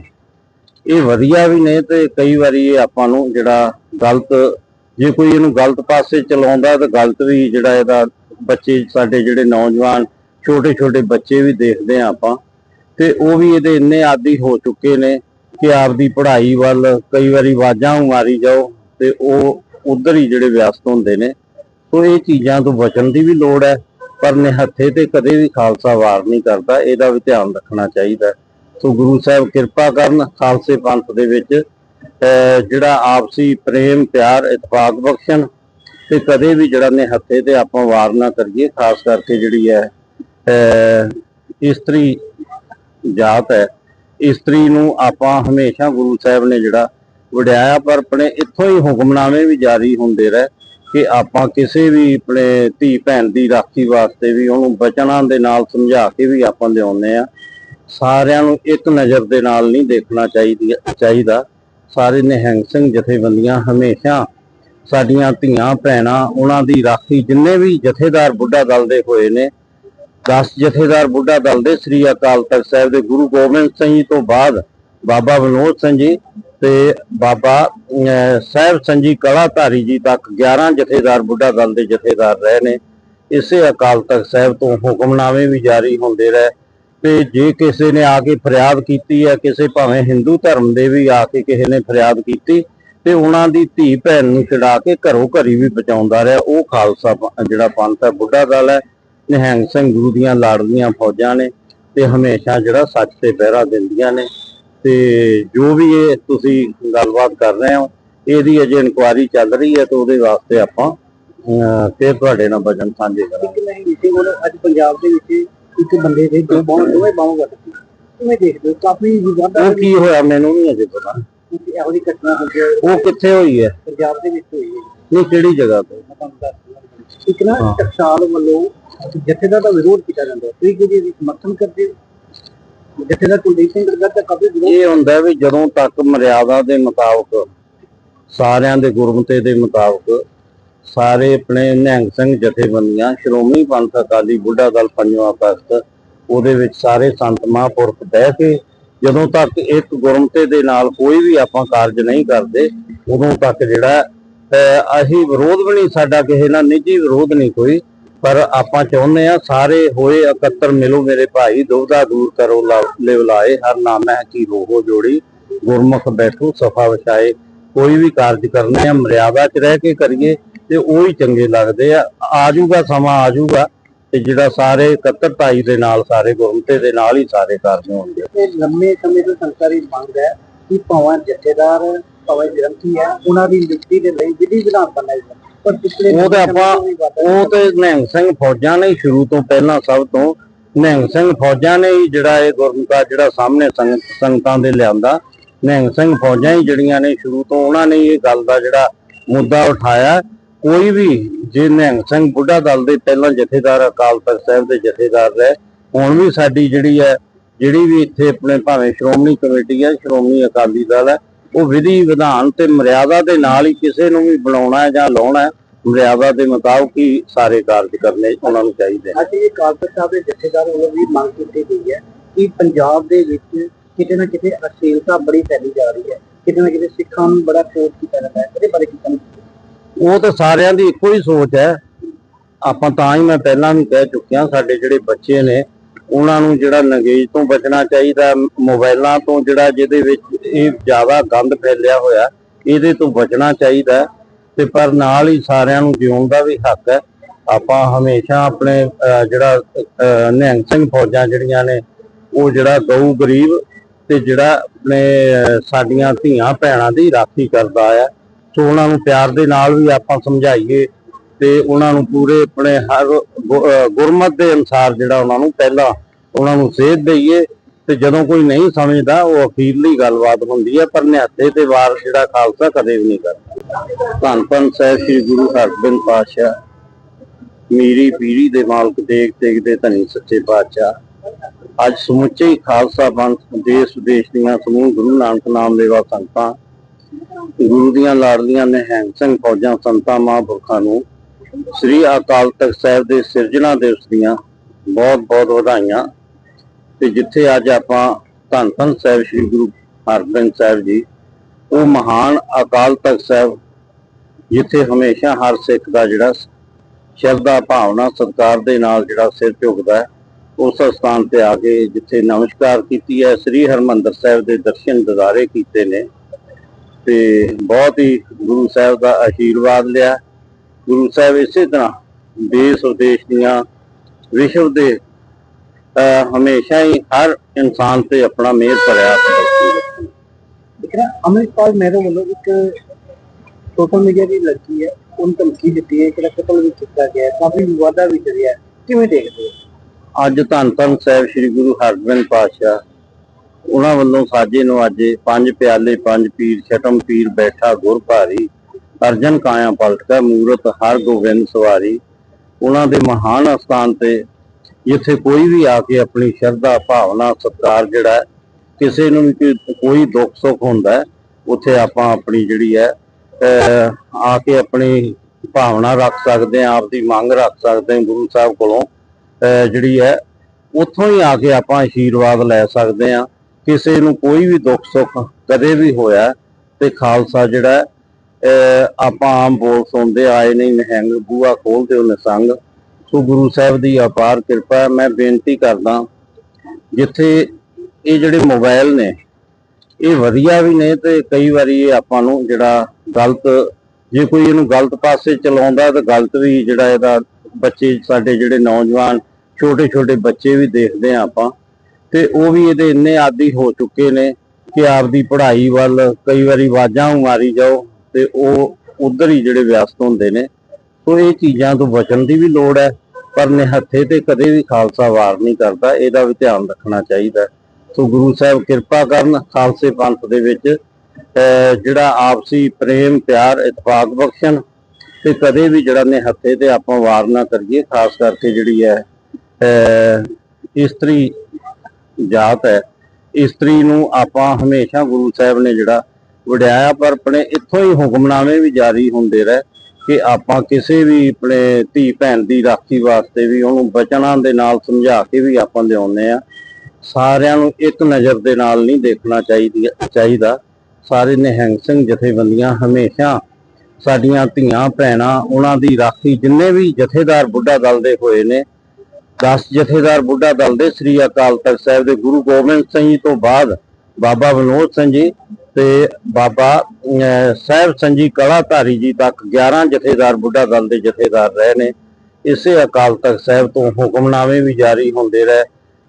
[SPEAKER 1] ਇਹ ਵਧੀਆ ਵੀ ਨੇ ਤੇ ਕਈ ਵਾਰੀ ਇਹ ਆਪਾਂ ਨੂੰ ਜਿਹੜਾ ਗਲਤ, ਜੇ ਕੋਈ ਇਹਨੂੰ ਗਲਤ ਪਾਸੇ ਚਲਾਉਂਦਾ ਤਾਂ ਗਲਤ ਵੀ ਜਿਹੜਾ ਇਹਦਾ ਬੱਚੇ, ਸਾਡੇ ਜਿਹੜੇ ਨੌਜਵਾਨ ਛੋਟੇ ਛੋਟੇ ਬੱਚੇ ਵੀ ਦੇਖਦੇ ਆ ਆਪਾਂ। ਤੇ ਉਹ ਵੀ ਇਹਦੇ ਇੰਨੇ ਆਦੀ ਹੋ ਚੁੱਕੇ ਨੇ ਕਿ ਆਪਦੀ ਪੜ੍ਹਾਈ ਵੱਲ ਕਈ ਵਾਰੀ ਆਵਾਜ਼ਾਂ ਮਾਰੀ ਜਾਓ ਤੇ ਉਹ ਉਧਰ ਹੀ ਜਿਹੜੇ ਵਿਅਸਤ ਹੁੰਦੇ ਨੇ। ਸੋ ਇਹ ਚੀਜ਼ਾਂ ਤੋਂ ਬਚਣ ਦੀ ਵੀ ਲੋੜ ਹੈ, ਪਰ ਨਿਹੱਥੇ ਤੇ ਕਦੇ ਵੀ ਖਾਲਸਾ ਵਾਰ ਨਹੀਂ ਕਰਦਾ, ਇਹਦਾ ਵੀ ਧਿਆਨ ਰੱਖਣਾ ਚਾਹੀਦਾ ਸੋ ਗੁਰੂ ਸਾਹਿਬ ਕਿਰਪਾ ਕਰਨ, ਖਾਲਸੇ ਪੰਥ ਦੇ ਵਿੱਚ, ਅਹ, ਜਿਹੜਾ ਆਪਸੀ ਪ੍ਰੇਮ, ਪਿਆਰ ਇਤਫਾਕ ਬਖਸ਼ਣ ਤੇ ਕਦੇ ਵੀ ਜਿਹੜਾ ਨਿਹੱਥੇ ਤੇ ਆਪਾਂ ਵਾਰ ਨਾ ਕਰੀਏ, ਖਾਸ ਕਰਕੇ ਜਿਹੜੀ ਹੈ, ਅਹ, ਇਸਤਰੀ ਜਾਤ ਹੈ। ਇਸਤਰੀ ਨੂੰ ਆਪਾਂ ਹਮੇਸ਼ਾ ਗੁਰੂ ਸਾਹਿਬ ਨੇ ਜਿਹੜਾ ਵਡਿਆਇਆ, ਪਰ ਆਪਣੇ ਇੱਥੋਂ ਹੀ ਹੁਕਮਨਾਮੇ ਵੀ ਜਾਰੀ ਹੁੰਦੇ ਰਹੇ ਕਿ ਆਪਾਂ ਕਿਸੇ ਵੀ ਆਪਣੇ ਧੀ ਭੈਣ ਦੀ ਰਾਖੀ ਵਾਸਤੇ ਵੀ ਉਹਨੂੰ ਬਚਨਾਂ ਦੇ ਨਾਲ ਸਮਝਾ ਕੇ ਵੀ ਆਪਾਂ ਲਿਆਉਂਦੇ ਆ ਸਾਰਿਆਂ ਨੂੰ ਇੱਕ ਨਜ਼ਰ ਦੇ ਨਾਲ ਨਹੀਂ ਦੇਖਣਾ ਚਾਹੀਦੀ, ਚਾਹੀਦਾ। ਸਾਰੇ ਨਿਹੰਗ ਸਿੰਘ ਜਥੇਬੰਦੀਆਂ ਹਮੇਸ਼ਾ ਸਾਡੀਆਂ ਧੀਆਂ, ਭੈਣਾਂ, ਉਹਨਾਂ ਦੀ ਰਾਖੀ ਜਿੰਨੇ ਵੀ ਜਥੇਦਾਰ ਬੁੱਢਾ ਦਲ ਦੇ ਹੋਏ ਨੇ 10 ਜਥੇਦਾਰ ਬੁੱਢਾ ਦਲ ਦੇ ਸ੍ਰੀ ਅਕਾਲ ਤਖਤ ਸਾਹਿਬ ਦੇ ਗੁਰੂ ਗੋਬਿੰਦ ਸਿੰਘ ਜੀ ਤੋਂ ਬਾਅਦ ਬਾਬਾ ਵਿਨੋਦ ਸਿੰਘ ਜੀ ਤੇ ਬਾਬਾ ਸਾਹਿਬ ਸੰਜੀ ਕਲਾਧਾਰੀ ਜੀ ਤੱਕ 11 ਜਥੇਦਾਰ ਬੁੱਢਾ ਦਲ ਦੇ ਜਥੇਦਾਰ ਰਹੇ ਨੇ। ਇਸੇ ਅਕਾਲ ਤਖਤ ਸਾਹਿਬ ਤੋਂ ਹੁਕਮਨਾਮੇ ਵੀ ਜਾਰੀ ਹੁੰਦੇ ਰਹੇ। ਤੇ ਜੇ ਕਿਸੇ ਨੇ ਆ ਕੇ ਫਰਿਆਦ ਕੀਤੀ ਹੈ, ਕਿਸੇ ਭਾਵੇਂ ਹਿੰਦੂ ਧਰਮ ਦੇ ਵੀ ਆ ਕੇ ਕਿਸੇ ਨੇ ਫਰਿਆਦ ਕੀਤੀ, ਤੇ ਉਹਨਾਂ ਦੀ ਧੀ ਭੈਣ ਨੂੰ ਛਡਾ ਕੇ ਘਰੋਂ ਘਰੀ ਵੀ ਬਚਾਉਂਦਾ ਰਿਹਾ। ਉਹ ਖਾਲਸਾ ਜਿਹੜਾ ਪੰਥ ਹੈ, ਬੁੱਢਾ ਦਲ ਹੈ। ਨਿਹੰਗ ਸਿੰਘ ਗੁਰੂ ਦੀਆਂ ਲਾੜਦੀਆਂ ਫੌਜਾਂ ਨੇ ਤੇ ਹਮੇਸ਼ਾ ਜਿਹੜਾ ਸੱਚ ਤੇ ਪਹਿਰਾ ਦਿੰਦੀਆਂ ਨੇ। ਤੇ ਜੋ ਵੀ ਇਹ ਤੁਸੀਂ ਗੱਲਬਾਤ ਕਰ ਰਹੇ ਹੋ ਇਹਦੀ ਅਜੇ ਇਨਕੁਆਇਰੀ ਚੱਲ ਰਹੀ ਹੈ ਤੇ ਉਹਦੇ ਵਾਸਤੇ ਆਪਾਂ ਫਿਰ ਤੁਹਾਡੇ ਨਾਲ ਵਚਨ ਸਾਂਝੇ ਕਰਾਂਗੇ।
[SPEAKER 2] ਅੱਜ ਪੰਜਾਬ ਦੇ ਵਿੱਚ ਇੱਕ ਬੰਦੇ ਦੇ ਦੋ ਬਾਹਾਂ ਦੋਵੇਂ ਬਾਹਾਂ ਵੱਟ ਕਿਵੇਂ ਦੇਖਦੇ ਕਾਫੀ
[SPEAKER 1] ਉਹ ਕੀ ਹੋਇਆ ਮੈਨੂੰ ਨਹੀਂ ਅਜੇ ਪਤਾ।
[SPEAKER 2] ਇਹੋ ਜਿਹੀ ਘਟਨਾ ਹੁੰਦੀ ਹੈ।
[SPEAKER 1] ਉਹ ਕਿੱਥੇ ਹੋਈ ਹੈ?
[SPEAKER 2] ਪੰਜਾਬ ਦੇ ਵਿੱਚ ਹੋਈ ਹੈ।
[SPEAKER 1] ਨਹੀਂ ਕਿਹੜੀ ਜਗ੍ਹਾ ਤੇ?
[SPEAKER 2] ਇੱਕ ਨਾ। ਟਕਸਾਲ ਵੱਲੋਂ ਜਥੇਦਾਰ ਦਾ ਵਿਰੋਧ ਕੀਤਾ ਜਾਂਦਾ ਹੈ ਤੁਸੀਂ ਕਿਹਦੀ ਇਹਦੀ ਸਮਰਥਨ ਕਰਦੇ ਹੋ ਜਥੇਦਾਰ ਕੁਲਦੀਪ ਸਿੰਘ ਗਰਗਾ ਤਾਂ ਵਿਰੋਧ
[SPEAKER 1] ਇਹ ਹੁੰਦਾ ਵੀ ਜਦੋਂ ਤੱਕ ਮਰਿਆਦਾ ਦੇ ਮੁਤਾਬਕ ਸਾਰਿਆਂ ਦੇ ਗੁਰਮਤੇ ਦੇ ਮੁਤਾਬਕ ਸਾਰੇ ਆਪਣੇ ਨਿਹੰਗ ਸਿੰਘ ਜਥੇਬੰਦੀਆਂ ਸ਼੍ਰੋਮਣੀ ਪੰਥ ਅਕਾਲੀ ਬੁੱਢਾ ਦਲ ਪੰਜਵਾਂ ਤਖਤ ਉਹਦੇ ਵਿੱਚ ਸਾਰੇ ਸੰਤ ਮਹਾਂਪੁਰਖ ਬਹਿ ਕੇ ਜਦੋਂ ਤੱਕ ਇੱਕ ਗੁਰਮਤੇ ਦੇ ਨਾਲ ਕੋਈ ਵੀ ਆਪਾਂ ਕਾਰਜ ਨਹੀਂ ਕਰਦੇ ਉਦੋਂ ਤੱਕ ਜਿਹੜਾ ਅਸੀਂ ਵਿਰੋਧ ਵੀ ਨਹੀਂ, ਸਾਡਾ ਕਿਸੇ ਨਾਲ ਨਿੱਜੀ ਵਿਰੋਧ ਨਹੀਂ ਕੋਈ, ਪਰ ਆਪਾਂ ਚਾਹੁੰਦੇ ਆ ਸਾਰੇ ਹੋਏ ਇਕੱਤਰ ਮਿਲੋ ਮੇਰੇ ਭਾਈ ਦੁਬਦਾ ਦੂਰ ਕਰੋ ਲਿਵਲਾਏ ਹਰ ਨਾਮ ਹੈ ਕੀ ਰੋਹੋ ਜੋੜੀ, ਗੁਰਮੁਖ ਬੈਠੋ, ਸਫਾ ਵਿਛਾਏ, ਕੋਈ ਵੀ ਕਾਰਜ ਕਰਨੇ ਆ, ਮਰਿਆਦਾ 'ਚ ਰਹਿ ਕੇ ਕਰੀਏ, ਤੇ ਉਹ ਹੀ ਚੰਗੇ ਲੱਗਦੇ ਆ ਆਜੂਗਾ ਸਮਾਂ ਆਜੂਗਾ ਤੇ ਜਿਹੜਾ ਸਾਰੇ ਇਕੱਤਰਤਾਈ ਦੇ ਨਾਲ, ਸਾਰੇ ਗੁਰਮਤੇ ਦੇ ਨਾਲ ਹੀ ਸਾਰੇ ਕਾਰਜ ਹੋਣਗੇ।
[SPEAKER 2] ਇਹ ਲੰਮੇ ਸਮੇਂ ਤੋਂ ਸਰਕਾਰੀ ਮੰਗ ਹੈ ਕਿ ਭਾਵੇਂ ਜਥੇਦਾਰ ਭਾਵੇਂ ਗ੍ਰੰਥੀ ਹੈ ਉਹਨਾਂ ਦੀ ਨਿਯੁਕਤੀ ਦੇ ਲਈ ਵਿਧੀ ਵਿਧਾਨ ਬਣਾਈ ਜਾਵੇ ਪਰ ਪਿਛਲੇ
[SPEAKER 1] ਉਹ ਤੇ ਆਪਾਂ ਉਹ ਤੇ ਨਿਹੰਗ ਸਿੰਘ ਫੌਜਾਂ ਨੇ ਹੀ ਸ਼ੁਰੂ ਤੋਂ ਪਹਿਲਾਂ ਸਭ ਤੋਂ ਨਿਹੰਗ ਸਿੰਘ ਫੌਜਾਂ ਨੇ ਹੀ ਜਿਹੜਾ ਇਹ ਗੁਰਮਤਾ ਜਿਹੜਾ ਸਾਹਮਣੇ ਸੰਗਤ ਸੰਗਤਾਂ ਦੇ ਲਿਆਂਦਾ ਨਿਹੰਗ ਸਿੰਘ ਫੌਜਾਂ ਹੀ ਜਿਹੜੀਆਂ ਨੇ ਸ਼ੁਰੂ ਤੋਂ ਉਹਨਾਂ ਨੇ ਇਹ ਗੱਲ ਦਾ ਜਿਹੜਾ ਮੁੱਦਾ ਉਠਾਇਆ। ਕੋਈ ਵੀ ਜੇ ਨਿਹੰਗ ਸਿੰਘ ਬੁੱਢਾ ਦਲ ਦੇ ਪਹਿਲਾਂ ਜਥੇਦਾਰ ਅਕਾਲ ਤਖਤ ਸਾਹਿਬ ਦੇ ਜਥੇਦਾਰ ਰਹੇ ਹੁਣ ਵੀ ਸਾਡੀ ਜਿਹੜੀ ਹੈ ਜਿਹੜੀ ਵੀ ਇੱਥੇ ਆਪਣੇ ਭਾਵੇਂ ਸ਼੍ਰੋਮਣੀ ਕਮੇਟੀ ਹੈ ਸ਼੍ਰੋਮਣੀ ਅਕਾਲੀ ਦਲ ਹੈ ਉਹ ਵਿਧੀ ਵਿਧਾਨ ਤੇ ਮਰਿਆਦਾ ਦੇ ਨਾਲ ਹੀ ਕਿਸੇ ਨੂੰ ਵੀ ਬਣਾਉਣਾ ਹੈ ਜਾਂ ਲਾਉਣਾ ਮਰਿਆਦਾ ਦੇ ਮੁਤਾਬਕ ਹੀ ਸਾਰੇ ਕਾਰਜ ਕਰਨੇ ਉਹਨਾਂ ਨੂੰ ਚਾਹੀਦੇ ਨੇ।
[SPEAKER 2] ਅੱਜ ਇਹ ਕਾਲਪਤ ਸਾਹਿਬ ਦੇ ਜਥੇਦਾਰ ਵੱਲੋਂ ਵੀ ਮੰਗ ਕੀਤੀ ਗਈ ਹੈ ਕਿ ਪੰਜਾਬ ਦੇ ਵਿੱਚ ਕਿਤੇ ਨਾ ਕਿਤੇ ਅਸ਼ਲੀਲਤਾ ਬੜੀ ਫੈਲੀ ਜਾ ਰਹੀ ਹੈ। ਕਿਤੇ ਨਾ ਕਿਤੇ ਸਿੱਖਾਂ ਨੂੰ ਬੜਾ ਕੋਟ ਕੀਤਾ ਜਾਂਦਾ ਹੈ ਇਹਦੇ ਬਾਰੇ ਕੀ ਕਹਿਣਾ
[SPEAKER 1] ਉਹ ਤਾਂ ਸਾਰਿਆਂ ਦੀ ਇੱਕੋ ਹੀ ਸੋਚ ਹੈ। ਆਪਾਂ ਤਾਂ ਹੀ ਮੈਂ ਪਹਿਲਾਂ ਵੀ ਕਹਿ ਚੁੱਕਿਆ ਸਾਡੇ ਜਿਹੜੇ ਬੱਚੇ ਨੇ ਉਹਨਾਂ ਨੂੰ ਜਿਹੜਾ ਨਗੇਜ ਤੋਂ ਬਚਣਾ ਚਾਹੀਦਾ ਮੋਬਾਈਲਾਂ ਤੋਂ ਜਿਹੜਾ ਜਿਹਦੇ ਵਿੱਚ ਇਹ ਜ਼ਿਆਦਾ ਗੰਦ ਫੈਲਿਆ ਹੋਇਆ, ਇਹਦੇ ਤੋਂ ਬਚਣਾ ਚਾਹੀਦਾ ਤੇ ਪਰ ਨਾਲ ਹੀ ਸਾਰਿਆਂ ਨੂੰ ਜਿਉਣ ਦਾ ਵੀ ਹੱਕ ਹੈ। ਆਪਾਂ ਹਮੇਸ਼ਾ ਆਪਣੇ ਜਿਹੜਾ ਨਿਹੰਗ ਸਿੰਘ ਫੌਜਾਂ ਜਿਹੜੀਆਂ ਨੇ, ਉਹ ਜਿਹੜਾ ਗਊ ਗਰੀਬ ਤੇ ਜਿਹੜਾ ਆਪਣੇ ਸਾਡੀਆਂ ਧੀਆਂ ਭੈਣਾਂ ਦੀ ਰਾਖੀ ਕਰਦਾ ਆ। ਸੋ ਉਹਨਾਂ ਨੂੰ ਪਿਆਰ ਦੇ ਨਾਲ ਵੀ ਆਪਾਂ ਸਮਝਾਈਏ ਤੇ ਉਹਨਾਂ ਨੂੰ ਪੂਰੇ ਆਪਣੇ ਹਰ ਗੁਰਮਤ ਦੇ ਅਨੁਸਾਰ ਜਿਹੜਾ ਉਹਨਾਂ ਨੂੰ ਪਹਿਲਾਂ ਉਹਨਾਂ ਨੂੰ ਸੇਧ ਦਈਏ ਤੇ ਜਦੋਂ ਕੋਈ ਨਹੀਂ ਸਮਝਦਾ ਉਹ ਅਖੀਰਲੀ ਗੱਲਬਾਤ ਹੁੰਦੀ ਹੈ, ਪਰ ਨਿਹੱਥੇ ਤੇ ਵਾਰ ਜਿਹੜਾ ਖਾਲਸਾ ਕਦੇ ਵੀ ਨਹੀਂ ਕਰਦਾ। ਧੰਨ ਧੰਨ ਸਾਹਿਬ ਸ੍ਰੀ ਗੁਰੂ ਹਰਗੋਬਿੰਦ ਪਾਤਸ਼ਾਹ, ਮੀਰੀ ਪੀਰੀ ਦੇ ਮਾਲਕ ਦੇਖ ਦੇਖ ਦੇ ਧਨੀ ਸੱਚੇ ਪਾਤਸ਼ਾਹ, ਅੱਜ ਸਮੁੱਚੇ ਹੀ ਖਾਲਸਾ ਪੰਥ ਦੇਸ਼ ਵਿਦੇਸ਼ ਦੀਆਂ ਸਮੂਹ ਗੁਰੂ ਨਾਨਕ ਨਾਮ ਲੈਵਾ ਸੰਤਾਂ ਗੁਰੂ ਦੀਆਂ ਲਾਡਲੀਆਂ ਨਿਹੰਗ ਸਿੰਘ ਫੌਜਾਂ ਸੰਤਾਂ, ਮਹਾਂਪੁਰਖਾਂ ਨੂੰ ਸ੍ਰੀ ਅਕਾਲ ਤਖਤ ਸਾਹਿਬ ਦੇ ਸਿਰਜਣਾ ਦਿਵਸ ਦੀਆਂ ਬਹੁਤ ਬਹੁਤ ਵਧਾਈਆਂ। ਤੇ ਜਿੱਥੇ ਅੱਜ ਆਪਾਂ ਧੰਨ ਧੰਨ ਸਾਹਿਬ ਸ੍ਰੀ ਗੁਰੂ ਹਰਗੋਬਿੰਦ ਸਾਹਿਬ ਜੀ, ਉਹ ਮਹਾਨ ਅਕਾਲ ਤਖਤ ਸਾਹਿਬ, ਜਿੱਥੇ ਹਮੇਸ਼ਾ ਹਰ ਸਿੱਖ ਦਾ ਜਿਹੜਾ ਸ਼ਰਧਾ, ਭਾਵਨਾ, ਸਤਿਕਾਰ ਦੇ ਨਾਲ ਜਿਹੜਾ ਸਿਰ ਝੁਕਦਾ ਹੈ, ਉਸ ਸਥਾਨ ਤੇ ਆ ਕੇ ਜਿੱਥੇ ਨਮਸਕਾਰ ਕੀਤੀ ਹੈ, ਸ੍ਰੀ ਹਰਮੰਦਰ ਸਾਹਿਬ ਦੇ ਦਰਸ਼ਨ ਦਿਦਾਰੇ ਕੀਤੇ ਨੇ। ਤੇ ਬਹੁਤ ਹੀ ਗੁਰੂ ਸਾਹਿਬ ਦਾ ਆਸ਼ੀਰਵਾਦ ਲਿਆ। ਗੁਰੂ ਸਾਹਿਬ ਇਸੇ ਤਰ੍ਹਾਂ ਦੇਸ਼ ਵਿਦੇਸ਼ ਦੀਆਂ ਵਿਸ਼ਵ ਦੇ ਹਮੇਸ਼ਾ ਹੀ ਹਰ ਇਨਸਾਨ ਤੇ ਆਪਣਾ ਮਿਹਰ ਭਰਿਆ
[SPEAKER 2] ਨਾ ਅਮਰਿਤਪਾਲ ਮਹਿਰੋ ਵੱਲੋਂ ਇੱਕ ਸੋਸ਼ਲ ਮੀਡੀਆ ਦੀ ਲੜਕੀ ਹੈ ਉਹਨੂੰ ਧਮਕੀ ਦਿੱਤੀ ਹੈ ਕਿ ਕਤਲ ਵੀ ਕੀਤਾ ਗਿਆ ਹੈ ਕਾਫੀ ਵਿਵਾਦਾਂ ਰਿਹਾ ਹੈ। ਕਿਵੇਂ ਦੇਖਦੇ ਹੋ?
[SPEAKER 1] ਅੱਜ ਧੰਨ ਧੰਨ ਸਾਹਿਬ ਸ੍ਰੀ ਗੁਰੂ ਹਰਗੋਬਿੰਦ ਪਾਤਸ਼ਾਹ ਉਹਨਾਂ ਵੱਲੋਂ ਸਾਜੇ ਨੂੰ ਅੱਜ ਪੰਜ ਪਿਆਲੇ ਪੰਜ ਪੀਰ ਛਟਮ ਪੀਰ ਬੈਠਾ ਗੁਰ ਭਾਰੀ ਅਰਜਨ ਕਾਇਆ ਪਲਟਕਾ ਮੂਰਤ ਹਰ ਗੋਬਿੰਦ ਸਵਾਰੀ। ਉਹਨਾਂ ਦੇ ਮਹਾਨ ਅਸਥਾਨ ਤੇ ਜਿੱਥੇ ਕੋਈ ਵੀ ਆ ਕੇ ਆਪਣੀ ਸ਼ਰਧਾ, ਭਾਵਨਾ, ਸਤਿਕਾਰ ਜਿਹੜਾ ਕਿਸੇ ਨੂੰ ਵੀ ਕੋਈ- ਦੁੱਖ ਸੁੱਖ ਹੁੰਦਾ ਉੱਥੇ ਆਪਾਂ ਆਪਣੀ ਜਿਹੜੀ ਹੈ ਆ ਕੇ ਆਪਣੀ ਭਾਵਨਾ ਰੱਖ ਸਕਦੇ ਹਾਂ, ਆਪਦੀ ਮੰਗ ਰੱਖ ਸਕਦੇ ਹਾਂ ਗੁਰੂ ਸਾਹਿਬ ਕੋਲੋਂ। ਅਹ, ਜਿਹੜੀ ਹੈ, ਉੱਥੋਂ ਹੀ ਆ ਕੇ ਆਪਾਂ ਆਸ਼ੀਰਵਾਦ ਲੈ ਸਕਦੇ ਆ ਕਿਸੇ ਨੂੰ ਕੋਈ ਵੀ ਦੁੱਖ ਸੁੱਖ ਕਦੇ ਵੀ ਹੋਇਆ ਤੇ ਖਾਲਸਾ ਜਿਹੜਾ ਆਪਾਂ ਆਮ ਬੋਲ ਸੁਣਦੇ ਆਏ ਨਹੀਂ ਨਿਹੰਗ ਬੂਆ ਖੋਲਦੇ ਉਹਨੇ ਸੰਗ। ਸੋ ਗੁਰੂ ਸਾਹਿਬ ਦੀ ਅਪਾਰ ਕਿਰਪਾ ਮੈਂ ਬੇਨਤੀ ਕਰਦਾ, ਜਿੱਥੇ ਇਹ ਜਿਹੜੇ ਮੋਬਾਈਲ ਨੇ, ਇਹ ਵਧੀਆ ਵੀ ਨੇ ਤੇ ਕਈ ਵਾਰੀ ਇਹ ਆਪਾਂ ਨੂੰ ਜਿਹੜਾ ਗਲਤ, ਜੇ ਕੋਈ ਇਹਨੂੰ ਗਲਤ ਪਾਸੇ ਚਲਾਉਂਦਾ ਤਾਂ ਗਲਤ ਵੀ ਜਿਹੜਾ ਇਹਦਾ ਬੱਚੇ, ਸਾਡੇ ਜਿਹੜੇ ਨੌਜਵਾਨ ਛੋਟੇ ਛੋਟੇ ਬੱਚੇ ਵੀ ਦੇਖਦੇ ਆ ਆਪਾਂ। ਤੇ ਉਹ ਵੀ ਇਹਦੇ ਇੰਨੇ ਆਦੀ ਹੋ ਚੁੱਕੇ ਨੇ ਕਿ ਆਪਦੀ ਪੜ੍ਹਾਈ ਵੱਲ ਕਈ ਵਾਰੀ ਆਵਾਜ਼ਾਂ ਮਾਰੀ ਜਾਓ। ਤੇ ਉਹ ਉਧਰ ਹੀ ਜਿਹੜੇ ਵਿਅਸਤ ਹੁੰਦੇ ਨੇ, ਸੋ ਇਹ ਚੀਜ਼ਾਂ ਤੋਂ ਬਚਣ ਦੀ ਵੀ ਲੋੜ ਹੈ, ਪਰ ਨਿਹੱਥੇ ਤੇ ਕਦੇ ਵੀ ਖਾਲਸਾ ਵਾਰ ਨਹੀਂ ਕਰਦਾ, ਇਹਦਾ ਵੀ ਧਿਆਨ ਰੱਖਣਾ ਚਾਹੀਦਾ। ਸੋ ਗੁਰੂ ਸਾਹਿਬ ਕਿਰਪਾ ਕਰਨ, ਖਾਲਸੇ ਪੰਥ ਦੇ ਵਿੱਚ ਜਿਹੜਾ ਆਪਸੀ ਪ੍ਰੇਮ, ਪਿਆਰ ਇਤਫਾਕ ਬਖਸ਼ਣ ਤੇ ਕਦੇ ਵੀ ਜਿਹੜਾ ਨਿਹੱਥੇ ਤੇ ਆਪਾਂ ਵਾਰ ਨਾ ਕਰੀਏ, ਖਾਸ ਕਰਕੇ ਜਿਹੜੀ ਹੈ ਇਸਤਰੀ ਜਾਤ ਹੈ, ਇਸਤਰੀ ਨੂੰ ਆਪਾਂ ਹਮੇਸ਼ਾ ਗੁਰੂ ਸਾਹਿਬ ਨੇ ਜਿਹੜਾ ਵਡਿਆਇਆ, ਪਰ ਆਪਣੇ ਇੱਥੋਂ ਹੀ ਹੁਕਮਨਾਮੇ ਵੀ ਜਾਰੀ ਹੁੰਦੇ ਰਹੇ ਕਿ ਆਪਾਂ ਕਿਸੇ ਵੀ ਆਪਣੇ ਧੀ ਭੈਣ ਦੀ ਰਾਖੀ ਵਾਸਤੇ ਵੀ ਉਹਨੂੰ ਬਚਨਾਂ ਦੇ ਨਾਲ ਸਮਝਾ ਕੇ ਵੀ ਆਪਾਂ ਲਿਆਉਂਦੇ ਆ ਸਾਰਿਆਂ ਨੂੰ ਇੱਕ ਨਜ਼ਰ ਦੇ ਨਾਲ ਨਹੀਂ ਦੇਖਣਾ ਚਾਹੀਦੀ ਚਾਹੀਦਾ। ਸਾਰੇ ਨਿਹੰਗ ਸਿੰਘ ਜਥੇਬੰਦੀਆਂ ਹਮੇਸ਼ਾ ਸਾਡੀਆਂ ਧੀਆਂ, ਭੈਣਾਂ, ਉਹਨਾਂ ਦੀ ਰਾਖੀ ਜਿੰਨੇ ਵੀ ਜਥੇਦਾਰ ਬੁੱਢਾ ਦਲ ਦੇ ਹੋਏ ਨੇ 10 ਜਥੇਦਾਰ ਬੁੱਢਾ ਦਲ ਦੇ ਸ੍ਰੀ ਅਕਾਲ ਤਖਤ ਸਾਹਿਬ ਦੇ ਗੁਰੂ ਗੋਬਿੰਦ ਸਿੰਘ ਜੀ ਤੋਂ ਬਾਅਦ ਬਾਬਾ ਵਿਨੋਦ ਸਿੰਘ ਜੀ ਤੇ ਬਾਬਾ ਸਾਹਿਬ ਸਿੰਘ ਕਲਾਧਾਰੀ ਜੀ ਤੱਕ 11 ਜਥੇਦਾਰ ਬੁੱਢਾ ਦਲ ਦੇ ਜਥੇਦਾਰ ਰਹੇ ਨੇ। ਇਸੇ ਅਕਾਲ ਤਖਤ ਸਾਹਿਬ ਤੋਂ ਹੁਕਮਨਾਮੇ ਵੀ ਜਾਰੀ ਹੁੰਦੇ ਰਹੇ।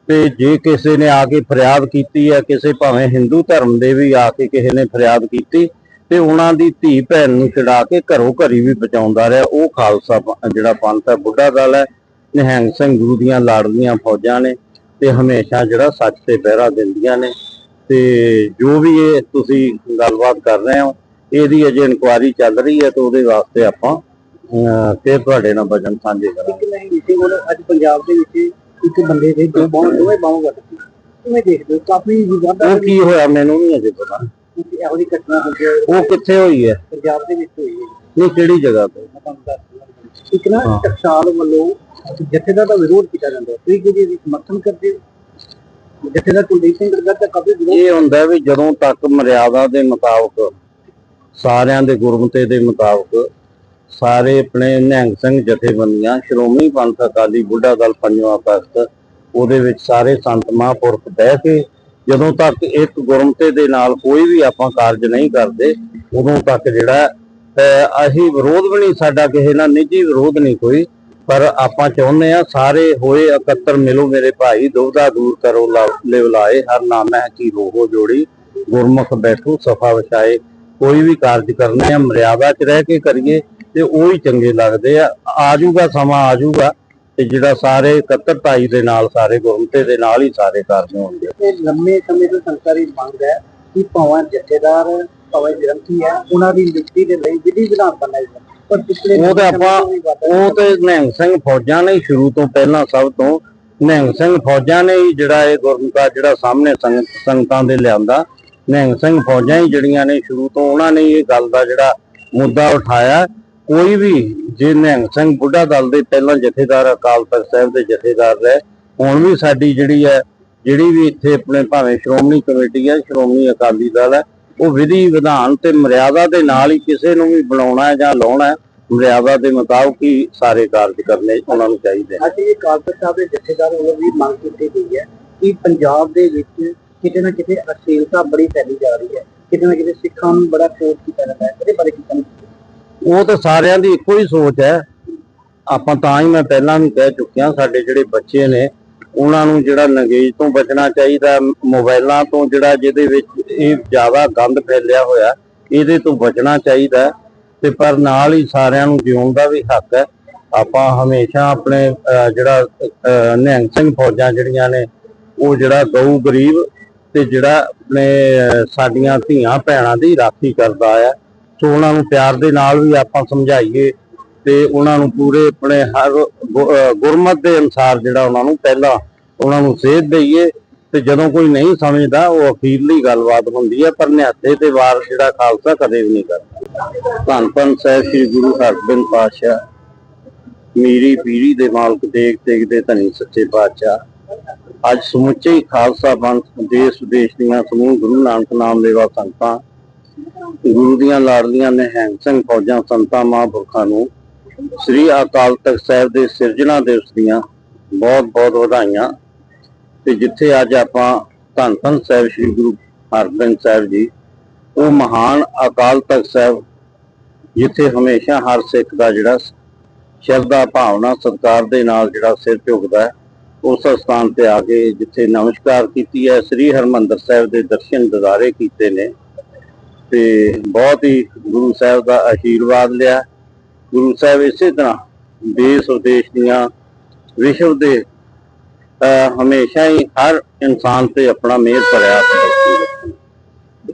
[SPEAKER 1] ਤੇ ਜੇ ਕਿਸੇ ਨੇ ਆ ਕੇ ਫਰਿਆਦ ਕੀਤੀ ਹੈ, ਕਿਸੇ ਭਾਵੇਂ ਹਿੰਦੂ ਧਰਮ ਦੇ ਵੀ ਆ ਕੇ ਕਿਸੇ ਨੇ ਫਰਿਆਦ ਕੀਤੀ, ਤੇ ਉਹਨਾਂ ਦੀ ਧੀ ਭੈਣ ਨੂੰ ਛਡਾ ਕੇ ਘਰੋਂ ਘਰੀ ਵੀ ਬਚਾਉਂਦਾ ਰਿਹਾ। ਉਹ ਖਾਲਸਾ ਜਿਹੜਾ ਪੰਥ ਹੈ, ਬੁੱਢਾ ਦਲ ਹੈ। ਨਿਹੰਗ ਸਿੰਘ ਗੁਰੂ ਦੀਆਂ ਲਾੜਲੀਆਂ ਫੌਜਾਂ ਨੇ ਤੇ ਹਮੇਸ਼ਾ ਜਿਹੜਾ ਸੱਚ ਤੇ ਪਹਿਰਾ ਦਿੰਦੀਆਂ ਨੇ। ਤੇ ਜੋ ਵੀ ਇਹ ਤੁਸੀਂ ਗੱਲਬਾਤ ਕਰ ਰਹੇ ਹੋ ਇਹਦੀ ਅਜੇ ਇਨਕੁਆਇਰੀ ਚੱਲ ਰਹੀ ਹੈ ਤੇ ਉਹਦੇ ਵਾਸਤੇ ਆਪਾਂ ਫਿਰ ਤੁਹਾਡੇ ਨਾਲ ਵਚਨ ਸਾਂਝੇ ਕਰਾਂਗੇ।
[SPEAKER 2] ਕਿਸੇ ਕੋਲ ਅੱਜ ਪੰਜਾਬ ਦੇ ਵਿੱਚ ਇੱਕ ਬੰਦੇ ਦੇ ਦੋ ਬਾਹਾਂ ਦੋਵੇਂ ਬਾਹਾਂ ਗਈਆਂ ਕਿਵੇਂ ਦੇਖਦੇ ਹੋ? ਕਾਫੀ ਵਿਵਾਦਾਂ
[SPEAKER 1] ਉਹ ਕੀ ਹੋਇਆ ਮੈਨੂੰ ਨਹੀਂ ਅਜੇ ਪਤਾ।
[SPEAKER 2] ਇਹੋ ਜਿਹੀ ਘਟਨਾ ਹੁੰਦੀ ਹੈ।
[SPEAKER 1] ਉਹ ਕਿੱਥੇ ਹੋਈ ਹੈ?
[SPEAKER 2] ਪੰਜਾਬ ਦੇ ਵਿੱਚ ਹੋਈ ਹੈ।
[SPEAKER 1] ਨਹੀਂ ਕਿਹੜੀ ਜਗ੍ਹਾ ਤੇ।
[SPEAKER 2] ਇੱਕ ਨਾ। ਟਕਸਾਲ ਵੱਲੋਂ ਜਥੇਦਾਰ ਦਾ ਵਿਰੋਧ ਕੀਤਾ ਜਾਂਦਾ ਹੈ। ਤੁਸੀਂ ਕਿਹਦੀ ਸਮਰਥਨ ਕਰਦੇ ਹੋ? ਜਥੇਦਾਰ ਕੁਲਦੀਪ ਸਿੰਘ ਗਰਗਾ ਦਾ ਕਾਫੀ ਵਿਰੋਧ
[SPEAKER 1] ਇਹ ਹੁੰਦਾ ਵੀ ਜਦੋਂ ਤੱਕ ਮਰਿਆਦਾ ਦੇ ਮੁਤਾਬਕ, ਸਾਰਿਆਂ ਦੇ ਗੁਰਮਤੇ ਦੇ ਮੁਤਾਬਕ, ਸਾਰੇ ਆਪਣੇ ਨਿਹੰਗ ਸਿੰਘ ਜਥੇਬੰਦੀਆਂ, ਸ਼੍ਰੋਮਣੀ ਪੰਥ ਅਕਾਲੀ ਬੁੱਢਾ ਦਲ ਪੰਜਵਾਂ ਤਖਤ ਉਹਦੇ ਵਿੱਚ ਸਾਰੇ ਸੰਤ ਮਹਾਂਪੁਰਖ ਬਹਿ ਕੇ ਜਦੋਂ ਤੱਕ ਇੱਕ ਗੁਰਮਤੇ ਦੇ ਨਾਲ ਕੋਈ ਵੀ ਆਪਾਂ ਕਾਰਜ ਨਹੀਂ ਕਰਦੇ, ਉਦੋਂ ਤੱਕ ਜਿਹੜਾ ਅਸੀਂ ਵਿਰੋਧ ਵੀ ਨਹੀਂ, ਸਾਡਾ ਕਿਸੇ ਨਾਲ ਨਿੱਜੀ ਵਿਰੋਧ ਨਹੀਂ ਕੋਈ ਪਰ ਆਪਾਂ ਚਾਹੁੰਦੇ ਆ ਸਾਰੇ ਹੋਏ ਇਕੱਤਰ ਮਿਲੋ ਮੇਰੇ ਭਾਈ ਦੁਬਦਾ ਦੂਰ ਕਰੋ ਲਾ- ਲਿਵਲਾਏ ਹਰ ਨਾਮ ਹੈ ਕੀ ਰੋਹੋ ਜੋੜੀ, ਗੁਰਮੁਖ ਬੈਠੋ, ਸਫਾ ਵਿਛਾਏ। ਕੋਈ ਵੀ ਕਾਰਜ ਕਰਨੇ ਆ, ਮਰਿਆਦਾ 'ਚ ਰਹਿ ਕੇ ਕਰੀਏ, ਤੇ ਉਹ ਹੀ ਚੰਗੇ ਲੱਗਦੇ ਆ। ਆਜੂਗਾ ਸਮਾਂ ਆਜੂਗਾ ਤੇ ਜਿਹੜਾ ਸਾਰੇ ਇਕੱਤਰਤਾਈ ਦੇ ਨਾਲ, ਸਾਰੇ ਗੁਰਮਤੇ ਦੇ ਨਾਲ ਹੀ ਸਾਰੇ ਕਾਰਜ ਹੋਣਗੇ।
[SPEAKER 2] ਇਹ ਲੰਮੇ ਸਮੇਂ ਤੋਂ ਸੰਸਾਰੀ ਮੰਗ ਹੈ ਕਿ ਭਾਵੇਂ ਜਥੇਦਾਰ, ਭਾਵੇਂ ਗ੍ਰੰਥੀ ਹੈ, ਉਹਨਾਂ ਦੀ ਨਿਯੁਕਤੀ ਦੇ ਲਈ ਵਿਧੀ ਵਿਧਾਨ ਬਣਾਈ ਜਾਵੇ ਪਰ ਪਿਛਲੇ
[SPEAKER 1] ਉਹ ਤੇ ਆਪਾਂ ਉਹ ਤੇ ਨਿਹੰਗ ਸਿੰਘ ਫੌਜਾਂ ਨੇ ਸ਼ੁਰੂ ਤੋਂ ਪਹਿਲਾਂ ਸਭ ਤੋਂ ਨਿਹੰਗ ਸਿੰਘ ਫੌਜਾਂ ਨੇ ਹੀ ਜਿਹੜਾ ਇਹ ਗੁਰਮਤਾ ਜਿਹੜਾ ਸਾਹਮਣੇ ਸੰਗਤ ਦੇ ਲਿਆਂਦਾ ਨਿਹੰਗ ਸਿੰਘ ਫੌਜਾਂ ਹੀ ਜਿਹੜੀਆਂ ਨੇ ਸ਼ੁਰੂ ਤੋਂ ਉਹਨਾਂ ਨੇ ਇਹ ਗੱਲ ਦਾ ਜਿਹੜਾ ਮੁੱਦਾ ਉਠਾਇਆ। ਕੋਈ ਵੀ ਜੇ ਨਿਹੰਗ ਸਿੰਘ ਬੁੱਢਾ ਦਲ ਦੇ ਪਹਿਲਾਂ ਜਥੇਦਾਰ ਅਕਾਲ ਤਖਤ ਸਾਹਿਬ ਦੇ ਜਥੇਦਾਰ ਰਹੇ ਹੁਣ ਵੀ ਸਾਡੀ ਜਿਹੜੀ ਹੈ ਜਿਹੜੀ ਵੀ ਇੱਥੇ ਆਪਣੇ ਭਾਵੇਂ ਸ਼੍ਰੋਮਣੀ ਕਮੇਟੀ ਹੈ ਸ਼੍ਰੋਮਣੀ ਅਕਾਲੀ ਦਲ ਹੈ ਉਹ ਵਿਧੀ ਵਿਧਾਨ ਤੇ ਮਰਿਆਦਾ ਦੇ ਨਾਲ ਹੀ ਕਿਸੇ ਨੂੰ ਵੀ ਬਣਾਉਣਾ ਹੈ ਜਾਂ ਲਾਉਣਾ ਹੈ ਮਰਿਆਦਾ ਦੇ ਮੁਤਾਬਕ ਹੀ ਸਾਰੇ ਕਾਰਜ ਕਰਨੇ ਉਹਨਾਂ ਨੂੰ ਚਾਹੀਦੇ ਨੇ।
[SPEAKER 2] ਅੱਜ ਇਹ ਕਾਲਪਤ ਸਾਹਿਬ ਦੇ ਜਥੇਦਾਰ ਵੱਲੋਂ ਵੀ ਮੰਗ ਕੀਤੀ ਗਈ ਹੈ ਕਿ ਪੰਜਾਬ ਦੇ ਵਿੱਚ ਕਿਤੇ ਨਾ ਕਿਤੇ ਅਸ਼ਲੀਲਤਾ ਬੜੀ ਫੈਲੀ ਜਾ ਰਹੀ ਹੈ। ਕਿਤੇ ਨਾ ਕਿਤੇ ਸਿੱਖਾਂ ਨੂੰ ਬੜਾ ਕੋਟ ਕੀਤਾ ਜਾਂਦਾ ਹੈ। ਇਹਦੇ ਬਾਰੇ ਕੀ ਕਹਿਣਾ
[SPEAKER 1] ਉਹ ਤਾਂ ਸਾਰਿਆਂ ਦੀ ਇੱਕੋ ਹੀ ਸੋਚ ਹੈ। ਆਪਾਂ ਤਾਂ ਹੀ ਮੈਂ ਪਹਿਲਾਂ ਵੀ ਕਹਿ ਚੁੱਕਿਆ ਸਾਡੇ ਜਿਹੜੇ ਬੱਚੇ ਨੇ ਉਹਨਾਂ ਨੂੰ ਜਿਹੜਾ ਨੰਗੇਜ ਤੋਂ ਬਚਣਾ ਚਾਹੀਦਾ ਮੋਬਾਈਲਾਂ ਤੋਂ ਜਿਹੜਾ ਜਿਹਦੇ ਵਿੱਚ ਇਹ ਜ਼ਿਆਦਾ ਗੰਦ ਫੈਲਿਆ ਹੋਇਆ ਇਹਦੇ ਤੋਂ ਬਚਣਾ ਚਾਹੀਦਾ ਤੇ ਪਰ ਨਾਲ ਹੀ ਸਾਰਿਆਂ ਨੂੰ ਜਿਉਣ ਦਾ ਵੀ ਹੱਕ ਹੈ। ਆਪਾਂ ਹਮੇਸ਼ਾ ਆਪਣੇ ਅਹ, ਜਿਹੜਾ ਨਿਹੰਗ ਸਿੰਘ ਫੌਜਾਂ ਜਿਹੜੀਆਂ ਨੇ ਉਹ ਜਿਹੜਾ ਗਊ ਗਰੀਬ ਤੇ ਜਿਹੜਾ ਆਪਣੇ ਸਾਡੀਆਂ ਧੀਆਂ ਭੈਣਾਂ ਦੀ ਰਾਖੀ ਕਰਦਾ ਆ। ਸੋ ਉਹਨਾਂ ਨੂੰ ਪਿਆਰ ਦੇ ਨਾਲ ਵੀ ਆਪਾਂ ਸਮਝਾਈਏ ਤੇ ਉਹਨਾਂ ਨੂੰ ਪੂਰੇ ਆਪਣੇ ਹਰ ਗੁਰਮਤ ਦੇ ਅਨੁਸਾਰ ਜਿਹੜਾ ਉਹਨਾਂ ਨੂੰ ਪਹਿਲਾਂ ਉਹਨਾਂ ਨੂੰ ਸੇਧ ਦਈਏ ਤੇ ਜਦੋਂ ਕੋਈ ਨਹੀਂ ਸਮਝਦਾ, ਉਹ ਅਖੀਰਲੀ ਗੱਲਬਾਤ ਹੁੰਦੀ ਹੈ ਪਰ ਨਿਹੱਥੇ ਤੇ ਵਾਰ ਜਿਹੜਾ ਖਾਲਸਾ ਕਦੇ ਵੀ ਨਹੀਂ ਕਰਦਾ। ਧੰਨ ਧੰਨ ਸਾਹਿਬ ਸ੍ਰੀ ਗੁਰੂ ਹਰਗੋਬਿੰਦ ਪਾਤਸ਼ਾਹ, ਮੀਰੀ ਪੀਰੀ ਦੇ ਮਾਲਕ ਦੇਖ ਦੇਖ ਦੇ ਧਨੀ ਸੱਚੇ ਪਾਤਸ਼ਾਹ। ਅੱਜ ਸਮੁੱਚੇ ਖਾਲਸਾ ਪੰਥ, ਦੇਸ਼ ਵਿਦੇਸ਼ ਦੀਆਂ ਸਮੂਹ ਗੁਰੂ ਨਾਨਕ ਨਾਮ ਲੈਵਾ ਸੰਤਾਂ ਗੁਰੂ ਦੀਆਂ ਲਾਡਲੀਆਂ ਨਿਹੰਗ ਸਿੰਘ ਫੌਜਾਂ ਸੰਤਾਂ, ਮਹਾਂਪੁਰਖਾਂ ਨੂੰ ਸ੍ਰੀ ਅਕਾਲ ਤਖਤ ਸਾਹਿਬ ਦੇ ਸਿਰਜਣਾ ਦਿਵਸ ਦੀਆਂ ਬਹੁਤ ਬਹੁਤ ਵਧਾਈਆਂ। ਤੇ ਜਿੱਥੇ ਅੱਜ ਆਪਾਂ ਧੰਨ ਧੰਨ ਸਾਹਿਬ ਸ੍ਰੀ ਗੁਰੂ ਹਰਗੋਬਿੰਦ ਸਾਹਿਬ ਜੀ, ਉਹ ਮਹਾਨ ਅਕਾਲ ਤਖਤ ਸਾਹਿਬ, ਜਿੱਥੇ ਹਮੇਸ਼ਾ ਹਰ ਸਿੱਖ ਦਾ ਜਿਹੜਾ ਸ਼ਰਧਾ ਭਾਵਨਾ, ਸਤਿਕਾਰ ਦੇ ਨਾਲ ਜਿਹੜਾ ਸਿਰ ਝੁਕਦਾ ਉਸ ਸਥਾਨ ਤੇ ਆ ਕੇ ਜਿੱਥੇ ਨਮਸਕਾਰ ਕੀਤੀ ਹੈ, ਸ੍ਰੀ ਹਰਮੰਦਰ ਸਾਹਿਬ ਦੇ ਦਰਸ਼ਨ ਦਿਦਾਰੇ ਕੀਤੇ ਨੇ। ਤੇ ਬਹੁਤ ਹੀ ਗੁਰੂ ਸਾਹਿਬ ਦਾ ਆਸ਼ੀਰਵਾਦ ਲਿਆ। ਗੁਰੂ ਸਾਹਿਬ ਇਸੇ ਤਰ੍ਹਾਂ ਦੇਸ਼ ਵਿਦੇਸ਼ ਦੀਆਂ ਵਿਸ਼ਵ ਦੇ ਹਮੇਸ਼ਾ ਹੀ ਹਰ ਇਨਸਾਨ ਤੇ ਆਪਣਾ ਮਿਹਰ ਭਰਿਆ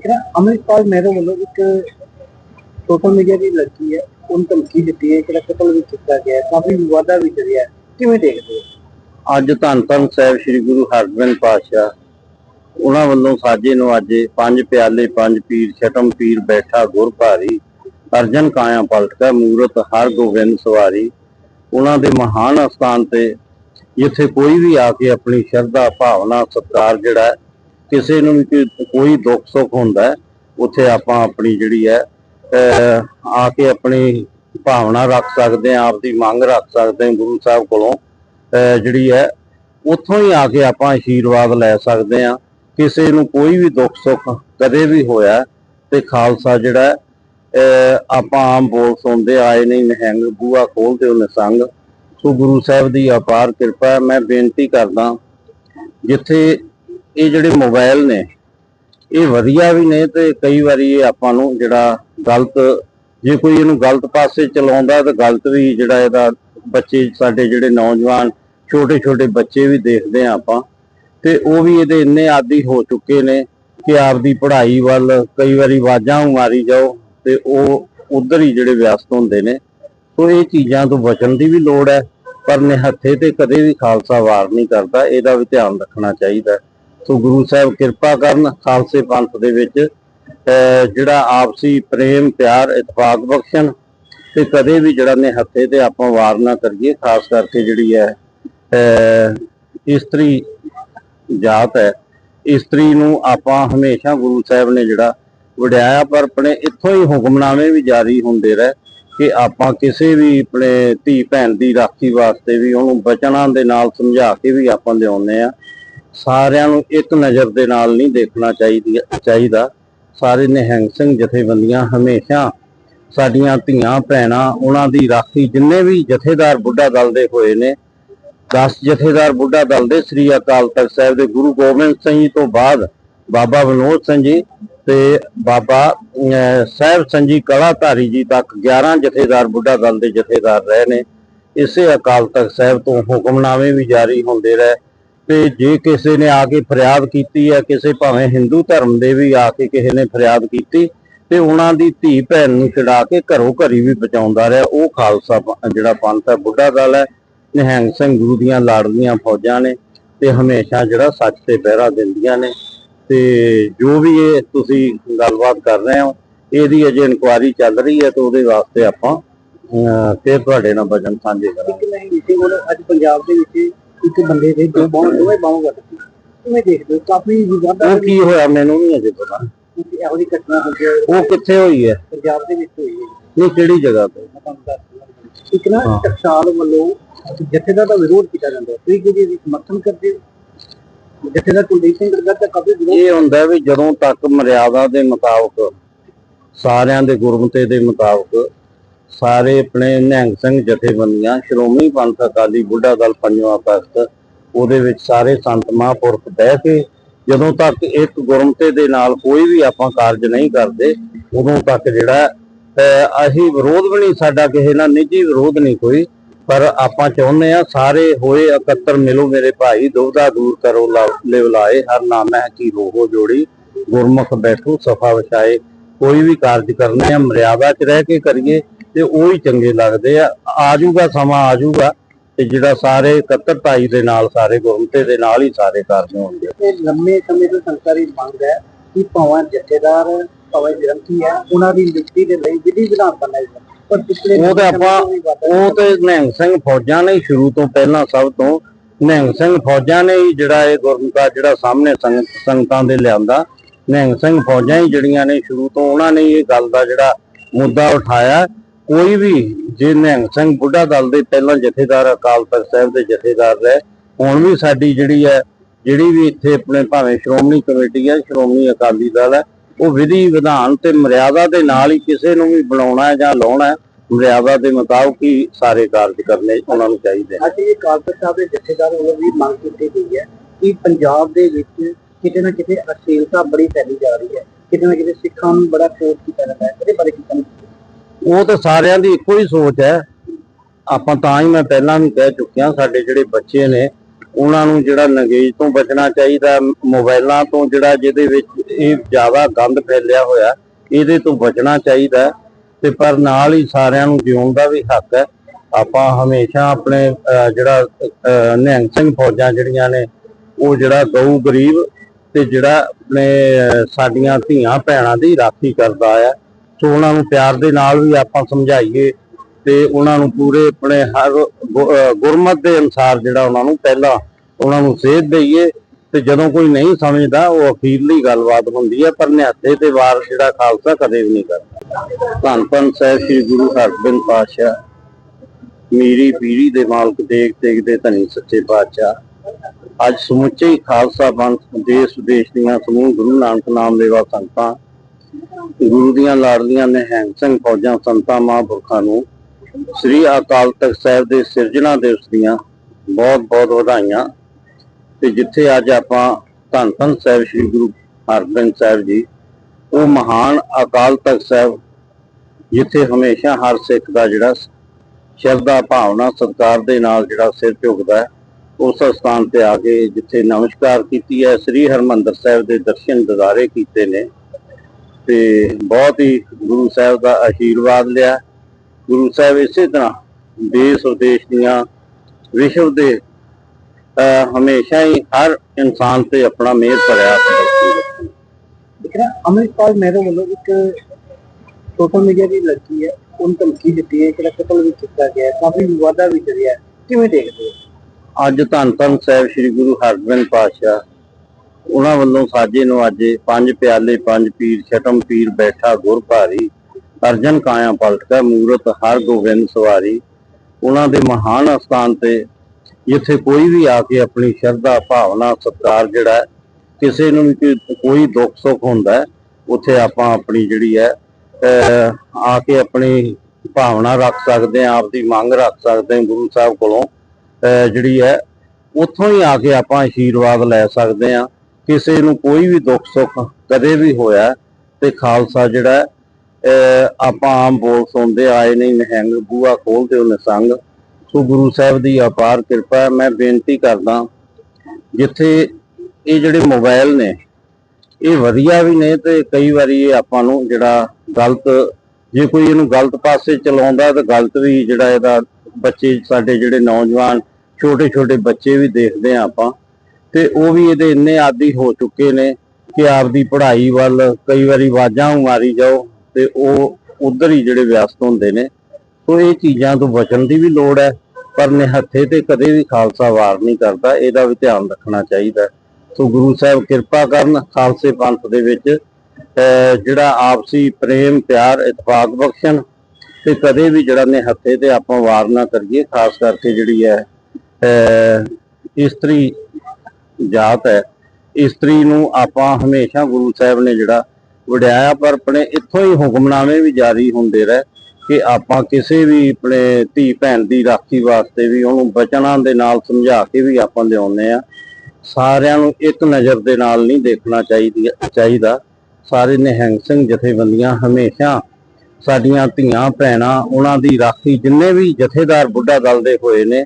[SPEAKER 2] ਨਾ ਅਮਰਿਤਪਾਲ ਮਹਿਰੋ ਵੱਲੋਂ ਇੱਕ ਸੋਸ਼ਲ ਮੀਡੀਆ ਦੀ ਲੜਕੀ ਹੈ ਉਹਨੂੰ ਧਮਕੀ ਦਿੱਤੀ ਹੈ ਕਿ ਕਤਲ ਵੀ ਕੀਤਾ ਗਿਆ ਕਾਫੀ ਵਿਵਾਦਾਂ ਰਿਹਾ ਹੈ। ਕਿਵੇਂ ਦੇਖਦੇ ਹੋ?
[SPEAKER 1] ਅੱਜ ਧੰਨ ਧੰਨ ਸਾਹਿਬ ਸ੍ਰੀ ਗੁਰੂ ਹਰਗੋਬਿੰਦ ਪਾਤਸ਼ਾਹ ਉਹਨਾਂ ਵੱਲੋਂ ਸਾਜੇ ਨੂੰ ਅੱਜ ਪੰਜ ਪਿਆਲੇ ਪੰਜ ਪੀਰ ਛਟਮ ਪੀਰ ਬੈਠਾ ਗੁਰ ਭਾਰੀ ਅਰਜਨ ਕਾਇਆ ਪਲਟਕਾ ਮੂਰਤ ਹਰ ਗੋਬਿੰਦ ਸਵਾਰੀ। ਉਹਨਾਂ ਦੇ ਮਹਾਨ ਅਸਥਾਨ ਤੇ ਜਿੱਥੇ ਕੋਈ ਵੀ ਆ ਕੇ ਆਪਣੀ ਸ਼ਰਧਾ ਭਾਵਨਾ ਸਤਿਕਾਰ ਜਿਹੜਾ ਹੈ, ਕਿਸੇ ਨੂੰ ਵੀ ਕੋਈ- ਦੁੱਖ ਸੁੱਖ ਹੁੰਦਾ ਉੱਥੇ ਆਪਾਂ ਆਪਣੀ ਜਿਹੜੀ ਹੈ ਆ ਕੇ ਆਪਣੀ ਭਾਵਨਾ ਰੱਖ ਸਕਦੇ ਹਾਂ ਆਪਦੀ ਮੰਗ ਰੱਖ ਸਕਦੇ ਹਾਂ ਗੁਰੂ ਸਾਹਿਬ ਕੋਲੋਂ ਅਹ ਜਿਹੜੀ ਹੈ ਉੱਥੋਂ ਹੀ ਆ ਕੇ ਆਪਾਂ ਆਸ਼ੀਰਵਾਦ ਲੈ ਸਕਦੇ ਆ ਕਿਸੇ ਨੂੰ ਕੋਈ ਵੀ ਦੁੱਖ ਸੁੱਖ ਕਦੇ ਵੀ ਹੋਇਆ ਤੇ ਖਾਲਸਾ ਜਿਹੜਾ ਆਪਾਂ ਆਮ ਬੋਲ ਸੁਣਦੇ, ਆਏ ਨਹੀਂ, ਨਿਹੰਗ ਬੂਆ ਖੋਲਦੇ ਉਹ ਨਿਸੰਗ। ਸੋ ਗੁਰੂ ਸਾਹਿਬ ਦੀ ਅਪਾਰ ਕਿਰਪਾ ਮੈਂ ਬੇਨਤੀ ਕਰਦਾ, ਜਿੱਥੇ ਇਹ ਜਿਹੜੇ ਮੋਬਾਈਲ ਨੇ, ਇਹ ਵਧੀਆ ਵੀ ਨੇ ਤੇ ਕਈ ਵਾਰੀ ਇਹ ਆਪਾਂ ਨੂੰ ਜਿਹੜਾ ਗਲਤ, ਜੇ ਕੋਈ ਇਹਨੂੰ ਗਲਤ ਪਾਸੇ ਚਲਾਉਂਦਾ ਤਾਂ ਗਲਤ ਵੀ ਜਿਹੜਾ ਇਹਦਾ ਬੱਚੇ, ਸਾਡੇ ਜਿਹੜੇ ਨੌਜਵਾਨ ਛੋਟੇ ਛੋਟੇ ਬੱਚੇ ਵੀ ਦੇਖਦੇ ਆ ਆਪਾਂ। ਤੇ ਉਹ ਵੀ ਇਹਦੇ ਇੰਨੇ ਆਦੀ ਹੋ ਚੁੱਕੇ ਨੇ ਕਿ ਆਪਦੀ ਪੜ੍ਹਾਈ ਵੱਲ ਕਈ ਵਾਰੀ ਆਵਾਜ਼ਾਂ ਮਾਰੀ ਜਾਓ। ਤੇ ਉਹ ਉਧਰ ਹੀ ਜਿਹੜੇ ਵਿਅਸਤ ਹੁੰਦੇ ਨੇ, ਸੋ ਇਹ ਚੀਜ਼ਾਂ ਤੋਂ ਬਚਣ ਦੀ ਵੀ ਲੋੜ ਹੈ, ਪਰ ਨਿਹੱਥੇ ਤੇ ਕਦੇ ਵੀ ਖਾਲਸਾ ਵਾਰ ਨਹੀਂ ਕਰਦਾ, ਇਹਦਾ ਵੀ ਧਿਆਨ ਰੱਖਣਾ ਚਾਹੀਦਾ ਸੋ ਗੁਰੂ ਸਾਹਿਬ ਕਿਰਪਾ ਕਰਨ, ਖਾਲਸੇ ਪੰਥ ਦੇ ਵਿੱਚ ਜਿਹੜਾ ਆਪਸੀ ਪ੍ਰੇਮ, ਪਿਆਰ, ਇਤਫਾਕ ਬਖਸ਼ਣ ਤੇ ਕਦੇ ਵੀ ਜਿਹੜਾ ਨਿਹੱਥੇ ਤੇ ਆਪਾਂ ਵਾਰ ਨਾ ਕਰੀਏ, ਖਾਸ ਕਰਕੇ ਜਿਹੜੀ ਹੈ, ਅਹ, ਇਸਤਰੀ ਜਾਤ ਹੈ, ਇਸਤਰੀ ਨੂੰ ਆਪਾਂ ਹਮੇਸ਼ਾ ਗੁਰੂ ਸਾਹਿਬ ਨੇ ਜਿਹੜਾ ਵਡਿਆਇਆ, ਪਰ ਆਪਣੇ ਇੱਥੋਂ ਹੀ ਹੁਕਮਨਾਮੇ ਵੀ ਜਾਰੀ ਹੁੰਦੇ ਰਹੇ ਕਿ ਆਪਾਂ ਕਿਸੇ ਵੀ ਆਪਣੇ ਧੀ ਭੈਣ ਦੀ ਰਾਖੀ ਵਾਸਤੇ ਵੀ ਉਹਨੂੰ ਬਚਨਾਂ ਦੇ ਨਾਲ ਸਮਝਾ ਕੇ ਵੀ ਆਪਾਂ ਲਿਆਉਂਦੇ ਆ ਸਾਰਿਆਂ ਨੂੰ ਇੱਕ ਨਜ਼ਰ ਦੇ ਨਾਲ ਨਹੀਂ ਦੇਖਣਾ ਚਾਹੀਦੀ, ਚਾਹੀਦਾ। ਸਾਰੇ ਨਿਹੰਗ ਸਿੰਘ ਜਥੇਬੰਦੀਆਂ ਹਮੇਸ਼ਾ ਸਾਡੀਆਂ ਧੀਆਂ, ਭੈਣਾਂ, ਉਹਨਾਂ ਦੀ ਰਾਖੀ ਜਿੰਨੇ ਵੀ ਜਥੇਦਾਰ ਬੁੱਢਾ ਦਲ ਦੇ ਹੋਏ ਨੇ 10 ਜਥੇਦਾਰ ਬੁੱਢਾ ਦਲ ਦੇ ਸ੍ਰੀ ਅਕਾਲ ਤਖਤ ਸਾਹਿਬ ਦੇ ਗੁਰੂ ਗੋਬਿੰਦ ਸਿੰਘ ਜੀ ਤੋਂ ਬਾਅਦ ਬਾਬਾ ਵਿਨੋਦ ਸਿੰਘ ਜੀ ਤੇ ਬਾਬਾ ਅਹ, ਸਾਹਿਬ ਸੰਜੀ ਜੀ ਕਲਾਧਾਰੀ ਜੀ ਤੱਕ 11 ਜਥੇਦਾਰ ਬੁੱਢਾ ਦਲ ਦੇ ਜਥੇਦਾਰ ਰਹੇ ਨੇ। ਇਸੇ ਅਕਾਲ ਤਖਤ ਸਾਹਿਬ ਤੋਂ ਹੁਕਮਨਾਮੇ ਵੀ ਜਾਰੀ ਹੁੰਦੇ ਰਹੇ। ਤੇ ਜੇ ਕਿਸੇ ਨੇ ਆ ਕੇ ਫਰਿਆਦ ਕੀਤੀ ਹੈ ਕਿਸੇ ਭਾਵੇਂ ਹਿੰਦੂ ਧਰਮ ਦੇ ਵੀ ਆ ਕੇ ਕਿਸੇ ਨੇ ਫਰਿਆਦ ਕੀਤੀ ਤੇ ਉਹਨਾਂ ਦੀ ਧੀ ਭੈਣ ਨੂੰ ਛਡਾ ਕੇ ਘਰੋਂ ਘਰੀ ਵੀ ਬਚਾਉਂਦਾ ਰਿਹਾ। ਉਹ ਖਾਲਸਾ ਜਿਹੜਾ ਪੰਥ ਹੈ ਬੁੱਢਾ ਦਲ ਹੈ ਨਿਹੰਗ ਸਿੰਘ ਗੁਰੂ ਦੀਆਂ ਲਾੜਲੀਆਂ ਫੌਜਾਂ ਨੇ ਤੇ ਹਮੇਸ਼ਾ ਜਿਹੜਾ ਸੱਚ ਤੇ ਪਹਿਰਾ ਦਿੰਦੀਆਂ ਨੇ। ਤੇ ਜੋ ਵੀ ਇਹ ਤੁਸੀਂ ਗੱਲਬਾਤ ਕਰ ਰਹੇ ਹੋ ਇਹਦੀ ਅਜੇ ਇਨਕੁਆਇਰੀ ਚੱਲ ਰਹੀ ਹੈ ਤੇ ਉਹਦੇ ਵਾਸਤੇ ਆਪਾਂ ਫਿਰ ਤੁਹਾਡੇ ਨਾਲ ਵਚਨ ਸਾਂਝੇ ਕਰਾਂਗੇ।
[SPEAKER 2] ਨਹੀਂ ਇਸੇ ਵੱਲੋਂ ਅੱਜ ਪੰਜਾਬ ਦੇ ਵਿੱਚ ਇੱਕ ਬੰਦੇ ਦੇ ਦੋ ਬਾਹਾਂ ਦੋਵੇਂ ਬਾਹਾਂ ਦਿੱਤੀਆਂ ਕਿਵੇਂ ਦੇਖਦੇ ਹੋ ਕਾਫੀ ਵਿਵਾਦਾਂ
[SPEAKER 1] ਉਹ ਕੀ ਹੋਇਆ ਮੈਨੂੰ ਨਹੀਂ ਅਜੇ ਪਤਾ।
[SPEAKER 2] ਇਹੋ ਜਿਹੀ ਘਟਨਾ ਹੋਈ ਹੈ।
[SPEAKER 1] ਉਹ ਕਿੱਥੇ ਹੋਈ ਹੈ?
[SPEAKER 2] ਪੰਜਾਬ ਦੇ ਵਿੱਚ ਹੋਈ ਹੈ।
[SPEAKER 1] ਨਹੀਂ ਕਿਹੜੀ ਜਗ੍ਹਾ ਤੇ?
[SPEAKER 2] ਇੱਕ ਨਾ। ਟਕਸਾਲ ਵੱਲੋਂ ਜਥੇਦਾਰ ਦਾ ਵਿਰੋਧ ਕੀਤਾ ਜਾਂਦਾ ਹੈ। ਤੁਸੀਂ ਕਿਹਦੀ ਸਮਰਥਨ ਕਰਦੇ ਹੋ? ਜਥੇਦਾਰ ਕੁਲਦੀਪ ਸਿੰਘ ਗਰਗਾ ਦਾ ਕਾਫੀ
[SPEAKER 1] ਇਹ ਹੁੰਦਾ ਵੀ ਜਦੋਂ ਤੱਕ ਮਰਿਆਦਾ ਦੇ ਮੁਤਾਬਕ, ਸਾਰਿਆਂ ਦੇ ਗੁਰਮਤੇ ਦੇ ਮੁਤਾਬਕ ਸਾਰੇ ਆਪਣੇ ਨਿਹੰਗ ਸਿੰਘ ਜਥੇਬੰਦੀਆਂ, ਸ਼੍ਰੋਮਣੀ ਪੰਥ ਅਕਾਲੀ ਬੁੱਢਾ ਦਲ ਪੰਜਵਾਂ ਤਖਤ ਉਹਦੇ ਵਿੱਚ ਸਾਰੇ ਸੰਤ ਮਹਾਂਪੁਰਖ ਬਹਿ ਕੇ ਜਦੋਂ ਤੱਕ ਇੱਕ ਗੁਰਮਤੇ ਦੇ ਨਾਲ ਕੋਈ ਵੀ ਆਪਾਂ ਕਾਰਜ ਨਹੀਂ ਕਰਦੇ, ਉਦੋਂ ਤੱਕ ਜਿਹੜਾ ਅਸੀਂ ਵਿਰੋਧ ਵੀ ਨਹੀਂ, ਸਾਡਾ ਕਿਸੇ ਨਾਲ ਨਿੱਜੀ ਵਿਰੋਧ ਨਹੀਂ ਕੋਈ। ਪਰ ਆਪਾਂ ਚਾਹੁੰਦੇ ਆ ਸਾਰੇ ਹੋਏ ਇਕੱਤਰ ਮਿਲੋ ਮੇਰੇ ਭਾਈ ਦੁਬਦਾ ਦੂਰ ਕਰੋ ਲਿਵਲਾਏ ਹਰ ਨਾਮੈ ਕੀ ਹੋ ਜੋੜੀ, ਗੁਰਮੁਖ ਬੈਠੋ, ਸਫਾ ਵਿਛਾਏ। ਕੋਈ ਵੀ ਕਾਰਜ ਕਰਨੇ ਆ, ਮਰਿਆਦਾ 'ਚ ਰਹਿ ਕੇ ਕਰੀਏ ਤੇ ਉਹ ਹੀ ਚੰਗੇ ਲੱਗਦੇ ਆ। ਆਜੂਗਾ ਸਮਾਂ, ਆਜੂਗਾ ਤੇ ਜਿਹੜਾ ਸਾਰੇ ਇਕੱਤਰਤਾਈ ਦੇ ਨਾਲ, ਸਾਰੇ ਗੁਰਮਤੇ ਦੇ ਨਾਲ ਹੀ ਸਾਰੇ ਕਾਰਜ ਹੋਣਗੇ।
[SPEAKER 2] ਇਹ ਲੰਮੇ ਸਮੇਂ ਤੋਂ ਸੰਸਾਰੀ ਮੰਗ ਹੈ ਕਿ ਭਾਵੇਂ ਜਥੇਦਾਰ, ਭਾਵੇਂ ਗ੍ਰੰਥੀ ਹੈ, ਉਹਨਾਂ ਦੀ ਨਿਯੁਕਤੀ ਦੇ ਲਈ ਵਿਧੀ ਵਿਧਾਨ ਬਣਾਈ ਜਾਵੇ
[SPEAKER 1] ਉਹ ਤਾਂ ਆਪਾਂ- ਉਹ ਤੇ ਨਿਹੰਗ ਸਿੰਘ ਫੌਜਾਂ ਨੇ ਸ਼ੁਰੂ ਤੋਂ ਪਹਿਲਾਂ ਸਭ ਤੋਂ ਨਿਹੰਗ ਸਿੰਘ ਫੌਜਾਂ ਨੇ ਹੀ ਜਿਹੜਾ ਇਹ ਗੁਰਮਤਾ ਜਿਹੜਾ ਸਾਹਮਣੇ ਸੰਗ- ਸੰਗਤਾਂ ਦੇ ਲਿਆਂਦਾ। ਨਿਹੰਗ ਸਿੰਘ ਫੌਜਾਂ ਹੀ ਜਿਹੜੀਆਂ ਨੇ ਸ਼ੁਰੂ ਤੋਂ ਉਹਨਾਂ ਨੇ ਇਹ ਗੱਲ ਦਾ ਜਿਹੜਾ ਮੁੱਦਾ ਉਠਾਇਆ। ਕੋਈ ਵੀ ਜੇ ਨਿਹੰਗ ਸਿੰਘ ਬੁੱਢਾ ਦਲ ਦੇ ਪਹਿਲਾਂ ਜਥੇਦਾਰ ਅਕਾਲ ਤਖਤ ਸਾਹਿਬ ਦੇ ਜਥੇਦਾਰ ਰਹੇ ਹੁਣ ਵੀ ਸਾਡੀ ਜਿਹੜੀ ਹੈ ਜਿਹੜੀ ਵੀ ਇੱਥੇ ਆਪਣੇ ਭਾਵੇਂ ਸ਼੍ਰੋਮਣੀ ਕਮੇਟੀ ਹੈ ਸ਼੍ਰੋਮਣੀ ਅਕਾਲੀ ਦਲ ਹੈ ਉਹ ਵਿਧੀ ਵਿਧਾਨ ਤੇ ਮਰਿਆਦਾ ਦੇ ਨਾਲ ਹੀ ਕਿਸੇ ਨੂੰ ਵੀ ਬਣਾਉਣਾ ਹੈ ਜਾਂ ਲਾਉਣਾ ਮਰਿਆਦਾ ਦੇ ਮੁਤਾਬਕ ਹੀ ਸਾਰੇ ਕਾਰਜ ਕਰਨੇ ਉਹਨਾਂ ਨੂੰ ਚਾਹੀਦੇ
[SPEAKER 2] ਅੱਜ ਇਹ ਕਾਲਪਤ ਸਾਹਿਬ ਦੇ ਜਥੇਦਾਰ ਵੱਲੋਂ ਵੀ ਮੰਗ ਕੀਤੀ ਗਈ ਹੈ ਕਿ ਪੰਜਾਬ ਦੇ ਵਿੱਚ ਕਿਤੇ ਨਾ ਕਿਤੇ ਅਸ਼ਲੀਲਤਾ ਬੜੀ ਫੈਲੀ ਜਾ ਰਹੀ ਹੈ ਕਿਤੇ ਨਾ ਕਿਤੇ ਸਿੱਖਾਂ ਨੂੰ ਬੜਾ ਕੋਟ ਕੀਤਾ ਜਾਂਦਾ ਹੈ। ਇਹਦੇ ਬਾਰੇ ਕੀ ਕਹਿਣਾ
[SPEAKER 1] ਉਹ ਤਾਂ ਸਾਰਿਆਂ ਦੀ ਇੱਕੋ ਹੀ ਸੋਚ ਹੈ। ਆਪਾਂ ਤਾਂ ਹੀ ਮੈਂ ਪਹਿਲਾਂ ਵੀ ਕਹਿ ਚੁੱਕਿਆ ਸਾਡੇ ਜਿਹੜੇ ਬੱਚੇ ਨੇ ਉਹਨਾਂ ਨੂੰ ਜਿਹੜਾ ਨਗੇਜ ਤੋਂ ਬਚਣਾ ਚਾਹੀਦਾ, ਮੋਬਾਈਲਾਂ ਤੋਂ ਜਿਹੜਾ ਜਿਹਦੇ ਵਿੱਚ ਇਹ ਜ਼ਿਆਦਾ ਗੰਦ ਫੈਲਿਆ ਹੋਇਆ, ਇਹਦੇ ਤੋਂ ਬਚਣਾ ਚਾਹੀਦਾ ਤੇ ਪਰ ਨਾਲ ਹੀ ਸਾਰਿਆਂ ਨੂੰ ਜਿਉਣ ਦਾ ਵੀ ਹੱਕ ਹੈ। ਆਪਾਂ ਹਮੇਸ਼ਾ ਆਪਣੇ ਜਿਹੜਾ ਨਿਹੰਗ ਸਿੰਘ ਫੌਜਾਂ ਜਿਹੜੀਆਂ ਨੇ, ਉਹ ਜਿਹੜਾ ਗਊ ਗਰੀਬ ਤੇ ਜਿਹੜਾ ਆਪਣੇ ਸਾਡੀਆਂ ਧੀਆਂ ਭੈਣਾਂ ਦੀ ਰਾਖੀ ਕਰਦਾ ਆ। ਸੋ ਉਹਨਾਂ ਨੂੰ ਪਿਆਰ ਦੇ ਨਾਲ ਵੀ ਆਪਾਂ ਸਮਝਾਈਏ ਤੇ ਉਹਨਾਂ ਨੂੰ ਪੂਰੇ ਆਪਣੇ ਹਰ ਗੁਰਮਤ ਦੇ ਅਨੁਸਾਰ ਜਿਹੜਾ ਉਹਨਾਂ ਨੂੰ ਪਹਿਲਾਂ ਉਹਨਾਂ ਨੂੰ ਸੇਧ ਦਈਏ ਤੇ ਜਦੋਂ ਕੋਈ ਨਹੀਂ ਸਮਝਦਾ ਉਹ ਅਖੀਰਲੀ ਗੱਲਬਾਤ ਹੁੰਦੀ ਹੈ, ਪਰ ਨਿਹੱਥੇ ਤੇ ਵਾਰ ਜਿਹੜਾ ਖਾਲਸਾ ਕਦੇ ਵੀ ਨਹੀਂ ਕਰਦਾ। ਧੰਨ ਧੰਨ ਸਾਹਿਬ ਸ੍ਰੀ ਗੁਰੂ ਹਰਗੋਬਿੰਦ ਪਾਤਸ਼ਾਹ, ਮੀਰੀ ਪੀਰੀ ਦੇ ਮਾਲਕ ਦੇਖ ਦੇਖ ਦੇ ਧਨੀ ਸੱਚੇ ਪਾਤਸ਼ਾਹ। ਅੱਜ ਸਮੁੱਚੇ ਖਾਲਸਾ ਪੰਥ, ਦੇਸ਼ ਵਿਦੇਸ਼ ਦੀਆਂ ਸਮੂਹ ਗੁਰੂ ਨਾਨਕ ਨਾਮ ਲੈਵਾ ਸੰਤਾਂ ਗੁਰੂ ਦੀਆਂ ਲਾਡਲੀਆਂ ਨਿਹੰਗ ਸਿੰਘ ਫੌਜਾਂ ਸੰਤਾਂ, ਮਹਾਂਪੁਰਖਾਂ ਨੂੰ ਸ੍ਰੀ ਅਕਾਲ ਤਖਤ ਸਾਹਿਬ ਦੇ ਸਿਰਜਣਾ ਦਿਵਸ ਦੀਆਂ ਬਹੁਤ ਬਹੁਤ ਵਧਾਈਆਂ। ਤੇ ਜਿੱਥੇ ਅੱਜ ਆਪਾਂ ਧੰਨ ਧੰਨ ਸਾਹਿਬ ਸ੍ਰੀ ਗੁਰੂ ਹਰਗੋਬਿੰਦ ਸਾਹਿਬ ਜੀ, ਉਹ ਮਹਾਨ ਅਕਾਲ ਤਖਤ ਸਾਹਿਬ, ਜਿੱਥੇ ਹਮੇਸ਼ਾ ਹਰ ਸਿੱਖ ਦਾ ਜਿਹੜਾ ਸ਼ਰਧਾ ਭਾਵਨਾ, ਸਤਿਕਾਰ ਦੇ ਨਾਲ ਜਿਹੜਾ ਸਿਰ ਝੁਕਦਾ ਹੈ, ਉਸ ਸਥਾਨ ਤੇ ਆ ਕੇ ਜਿੱਥੇ ਨਮਸਕਾਰ ਕੀਤੀ ਹੈ, ਸ੍ਰੀ ਹਰਮੰਦਰ ਸਾਹਿਬ ਦੇ ਦਰਸ਼ਨ ਦਿਦਾਰੇ ਕੀਤੇ ਨੇ। ਤੇ ਬਹੁਤ ਹੀ ਗੁਰੂ ਸਾਹਿਬ ਦਾ ਆਸ਼ੀਰਵਾਦ ਲਿਆ। ਗੁਰੂ ਸਾਹਿਬ ਇਸੇ ਤਰ੍ਹਾਂ ਦੇਸ਼ ਵਿਦੇਸ਼ ਦੀਆਂ ਵਿਸ਼ਵ ਦੇ ਹਮੇਸ਼ਾ ਹੀ ਹਰ ਇਨਸਾਨ ਤੇ ਆਪਣਾ ਮਿਹਰ ਭਰਿਆ
[SPEAKER 2] ਨਾ ਅਮਰਿਤਪਾਲ ਮਹਿਰੋ ਵੱਲੋਂ ਇੱਕ ਸੋਸ਼ਲ ਮੀਡੀਆ ਦੀ ਲੜਕੀ ਹੈ ਉਹਨੂੰ ਧਮਕੀ ਦਿੱਤੀ ਹੈ ਕਿ ਕਤਲ ਵੀ ਕੀਤਾ ਗਿਆ ਕਾਫੀ ਵਿਵਾਦਾਂ ਰਿਹਾ ਹੈ। ਕਿਵੇਂ ਦੇਖਦੇ ਹੋ?
[SPEAKER 1] ਅੱਜ ਧੰਨ ਧੰਨ ਸਾਹਿਬ ਸ੍ਰੀ ਗੁਰੂ ਹਰਗੋਬਿੰਦ ਪਾਤਸ਼ਾਹ ਉਹਨਾਂ ਵੱਲੋਂ ਸਾਜੇ ਨੂੰ ਅੱਜ ਪੰਜ ਪਿਆਲੇ ਪੰਜ ਪੀਰ ਛਟਮ ਪੀਰ ਬੈਠਾ ਗੁਰ ਭਾਰੀ ਅਰਜਨ ਕਾਇਆ ਪਲਟਕਾ ਮੂਰਤ ਹਰ ਗੋਬਿੰਦ ਸਵਾਰੀ। ਉਹਨਾਂ ਦੇ ਮਹਾਨ ਅਸਥਾਨ ਤੇ ਜਿੱਥੇ ਕੋਈ ਵੀ ਆ ਕੇ ਆਪਣੀ ਸ਼ਰਧਾ ਭਾਵਨਾ ਸਤਿਕਾਰ ਜਿਹੜਾ ਹੈ, ਕਿਸੇ ਨੂੰ ਵੀ ਕੋਈ- ਦੁੱਖ ਸੁੱਖ ਹੁੰਦਾ ਉੱਥੇ ਆਪਾਂ ਆਪਣੀ ਜਿਹੜੀ ਹੈ ਆ ਕੇ ਆਪਣੀ ਭਾਵਨਾ ਰੱਖ ਸਕਦੇ ਹਾਂ ਆਪਦੀ ਮੰਗ ਰੱਖ ਸਕਦੇ ਹਾਂ ਗੁਰੂ ਸਾਹਿਬ ਕੋਲੋਂ। ਅਹ ਜਿਹੜੀ ਹੈ ਉੱਥੋਂ ਹੀ ਆ ਕੇ ਆਪਾਂ ਆਸ਼ੀਰਵਾਦ ਲੈ ਸਕਦੇ ਆ ਕਿਸੇ ਨੂੰ ਕੋਈ ਵੀ ਦੁੱਖ ਸੁੱਖ ਕਦੇ ਵੀ ਹੋਇਆ ਤੇ ਖਾਲਸਾ ਜਿਹੜਾ ਆਪਾਂ ਆਮ ਬੋਲ ਸੁਣਦੇ, ਆਏ ਨਹੀਂ ਨਿਹੰਗ ਬੂਆ ਖੋਲਦੇ ਉਹ ਨਿਸੰਗ। ਸੋ ਗੁਰੂ ਸਾਹਿਬ ਦੀ ਅਪਾਰ ਕਿਰਪਾ ਮੈਂ ਬੇਨਤੀ ਕਰਦਾ, ਜਿੱਥੇ ਇਹ ਜਿਹੜੇ ਮੋਬਾਈਲ ਨੇ, ਇਹ ਵਧੀਆ ਵੀ ਨੇ ਤੇ ਕਈ ਵਾਰੀ ਇਹ ਆਪਾਂ ਨੂੰ ਜਿਹੜਾ ਗਲਤ, ਜੇ ਕੋਈ ਇਹਨੂੰ ਗਲਤ ਪਾਸੇ ਚਲਾਉਂਦਾ ਤਾਂ ਗਲਤ ਵੀ ਜਿਹੜਾ ਇਹਦਾ ਬੱਚੇ, ਸਾਡੇ ਜਿਹੜੇ ਨੌਜਵਾਨ ਛੋਟੇ ਛੋਟੇ ਬੱਚੇ ਵੀ ਦੇਖਦੇ ਆ ਆਪਾਂ। ਤੇ ਉਹ ਵੀ ਇਹਦੇ ਇੰਨੇ ਆਦੀ ਹੋ ਚੁੱਕੇ ਨੇ ਕਿ ਆਪਦੀ ਪੜ੍ਹਾਈ ਵੱਲ ਕਈ ਵਾਰੀ ਆਵਾਜ਼ਾਂ ਮਾਰੀ ਜਾਓ। ਤੇ ਉਹ ਉਧਰ ਹੀ ਜਿਹੜੇ ਵਿਅਸਤ ਹੁੰਦੇ ਨੇ, ਸੋ ਇਹ ਚੀਜ਼ਾਂ ਤੋਂ ਬਚਣ ਦੀ ਵੀ ਲੋੜ ਹੈ, ਪਰ ਨਿਹੱਥੇ ਤੇ ਕਦੇ ਵੀ ਖਾਲਸਾ ਵਾਰ ਨਹੀਂ ਕਰਦਾ, ਇਹਦਾ ਵੀ ਧਿਆਨ ਰੱਖਣਾ ਚਾਹੀਦਾ ਸੋ ਗੁਰੂ ਸਾਹਿਬ ਕਿਰਪਾ ਕਰਨ, ਖਾਲਸੇ ਪੰਥ ਦੇ ਵਿੱਚ ਜਿਹੜਾ ਆਪਸੀ ਪ੍ਰੇਮ, ਪਿਆਰ, ਇਤਫਾਕ ਬਖਸ਼ਣ ਤੇ ਕਦੇ ਵੀ ਜਿਹੜਾ ਨਿਹੱਥੇ ਤੇ ਆਪਾਂ ਵਾਰ ਨਾ ਕਰੀਏ, ਖਾਸ ਕਰਕੇ ਜਿਹੜੀ ਹੈ, ਅਹ, ਇਸਤਰੀ ਜਾਤ ਹੈ, ਇਸਤਰੀ ਨੂੰ ਆਪਾਂ ਹਮੇਸ਼ਾ ਗੁਰੂ ਸਾਹਿਬ ਨੇ ਜਿਹੜਾ ਵਡਿਆਇਆ, ਪਰ ਆਪਣੇ ਇੱਥੋਂ ਹੀ ਹੁਕਮਨਾਮੇ ਵੀ ਜਾਰੀ ਹੁੰਦੇ ਰਹੇ ਕਿ ਆਪਾਂ ਕਿਸੇ ਵੀ ਆਪਣੇ ਧੀ ਭੈਣ ਦੀ ਰਾਖੀ ਵਾਸਤੇ ਵੀ ਉਹਨੂੰ ਬਚਨਾਂ ਦੇ ਨਾਲ ਸਮਝਾ ਕੇ ਵੀ ਆਪਾਂ ਲਿਆਉਂਦੇ ਆ ਸਾਰਿਆਂ ਨੂੰ ਇੱਕ ਨਜ਼ਰ ਦੇ ਨਾਲ ਨਹੀਂ ਦੇਖਣਾ ਚਾਹੀਦੀ, ਚਾਹੀਦਾ। ਸਾਰੇ ਨਿਹੰਗ ਸਿੰਘ ਜਥੇਬੰਦੀਆਂ ਹਮੇਸ਼ਾ ਸਾਡੀਆਂ ਧੀਆਂ, ਭੈਣਾਂ, ਉਹਨਾਂ ਦੀ ਰਾਖੀ ਜਿੰਨੇ ਵੀ ਜਥੇਦਾਰ ਬੁੱਢਾ ਦਲ ਦੇ ਹੋਏ ਨੇ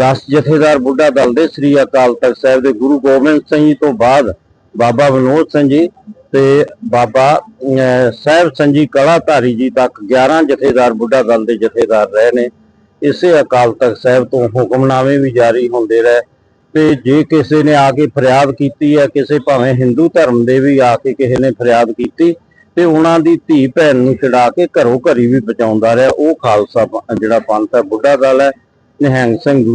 [SPEAKER 1] 10 ਜਥੇਦਾਰ ਬੁੱਢਾ ਦਲ ਦੇ ਸ੍ਰੀ ਅਕਾਲ ਤਖਤ ਸਾਹਿਬ ਦੇ ਗੁਰੂ ਗੋਬਿੰਦ ਸਿੰਘ ਜੀ ਤੋਂ ਬਾਅਦ ਬਾਬਾ ਵਿਨੋਦ ਸਿੰਘ ਜੀ ਤੇ ਬਾਬਾ ਅਹ, ਸਾਹਿਬ ਸੰਜੀ ਕਲਾਧਾਰੀ ਜੀ ਤੱਕ 11 ਜਥੇਦਾਰ ਬੁੱਢਾ ਦਲ ਦੇ ਜਥੇਦਾਰ ਰਹੇ ਨੇ। ਇਸੇ ਅਕਾਲ ਤਖਤ ਸਾਹਿਬ ਤੋਂ ਹੁਕਮਨਾਮੇ ਵੀ ਜਾਰੀ ਹੁੰਦੇ ਰਹੇ। ਤੇ ਜੇ ਕਿਸੇ ਨੇ ਆ ਕੇ ਫਰਿਆਦ ਕੀਤੀ ਹੈ ਕਿਸੇ ਭਾਵੇਂ ਹਿੰਦੂ ਧਰਮ ਦੇ ਵੀ ਆ ਕੇ ਕਿਸੇ ਨੇ ਫਰਿਆਦ ਕੀਤੀ ਤੇ ਉਹਨਾਂ ਦੀ ਧੀ ਭੈਣ ਨੂੰ ਛਡਾ ਕੇ ਘਰੋਂ ਘਰੀ ਵੀ ਬਚਾਉਂਦਾ ਰਿਹਾ। ਉਹ ਖਾਲਸਾ ਜਿਹੜਾ ਪੰਥ ਹੈ ਬੁੱਢਾ ਦਲ ਹੈ ਨਿਹੰਗ ਸਿੰਘ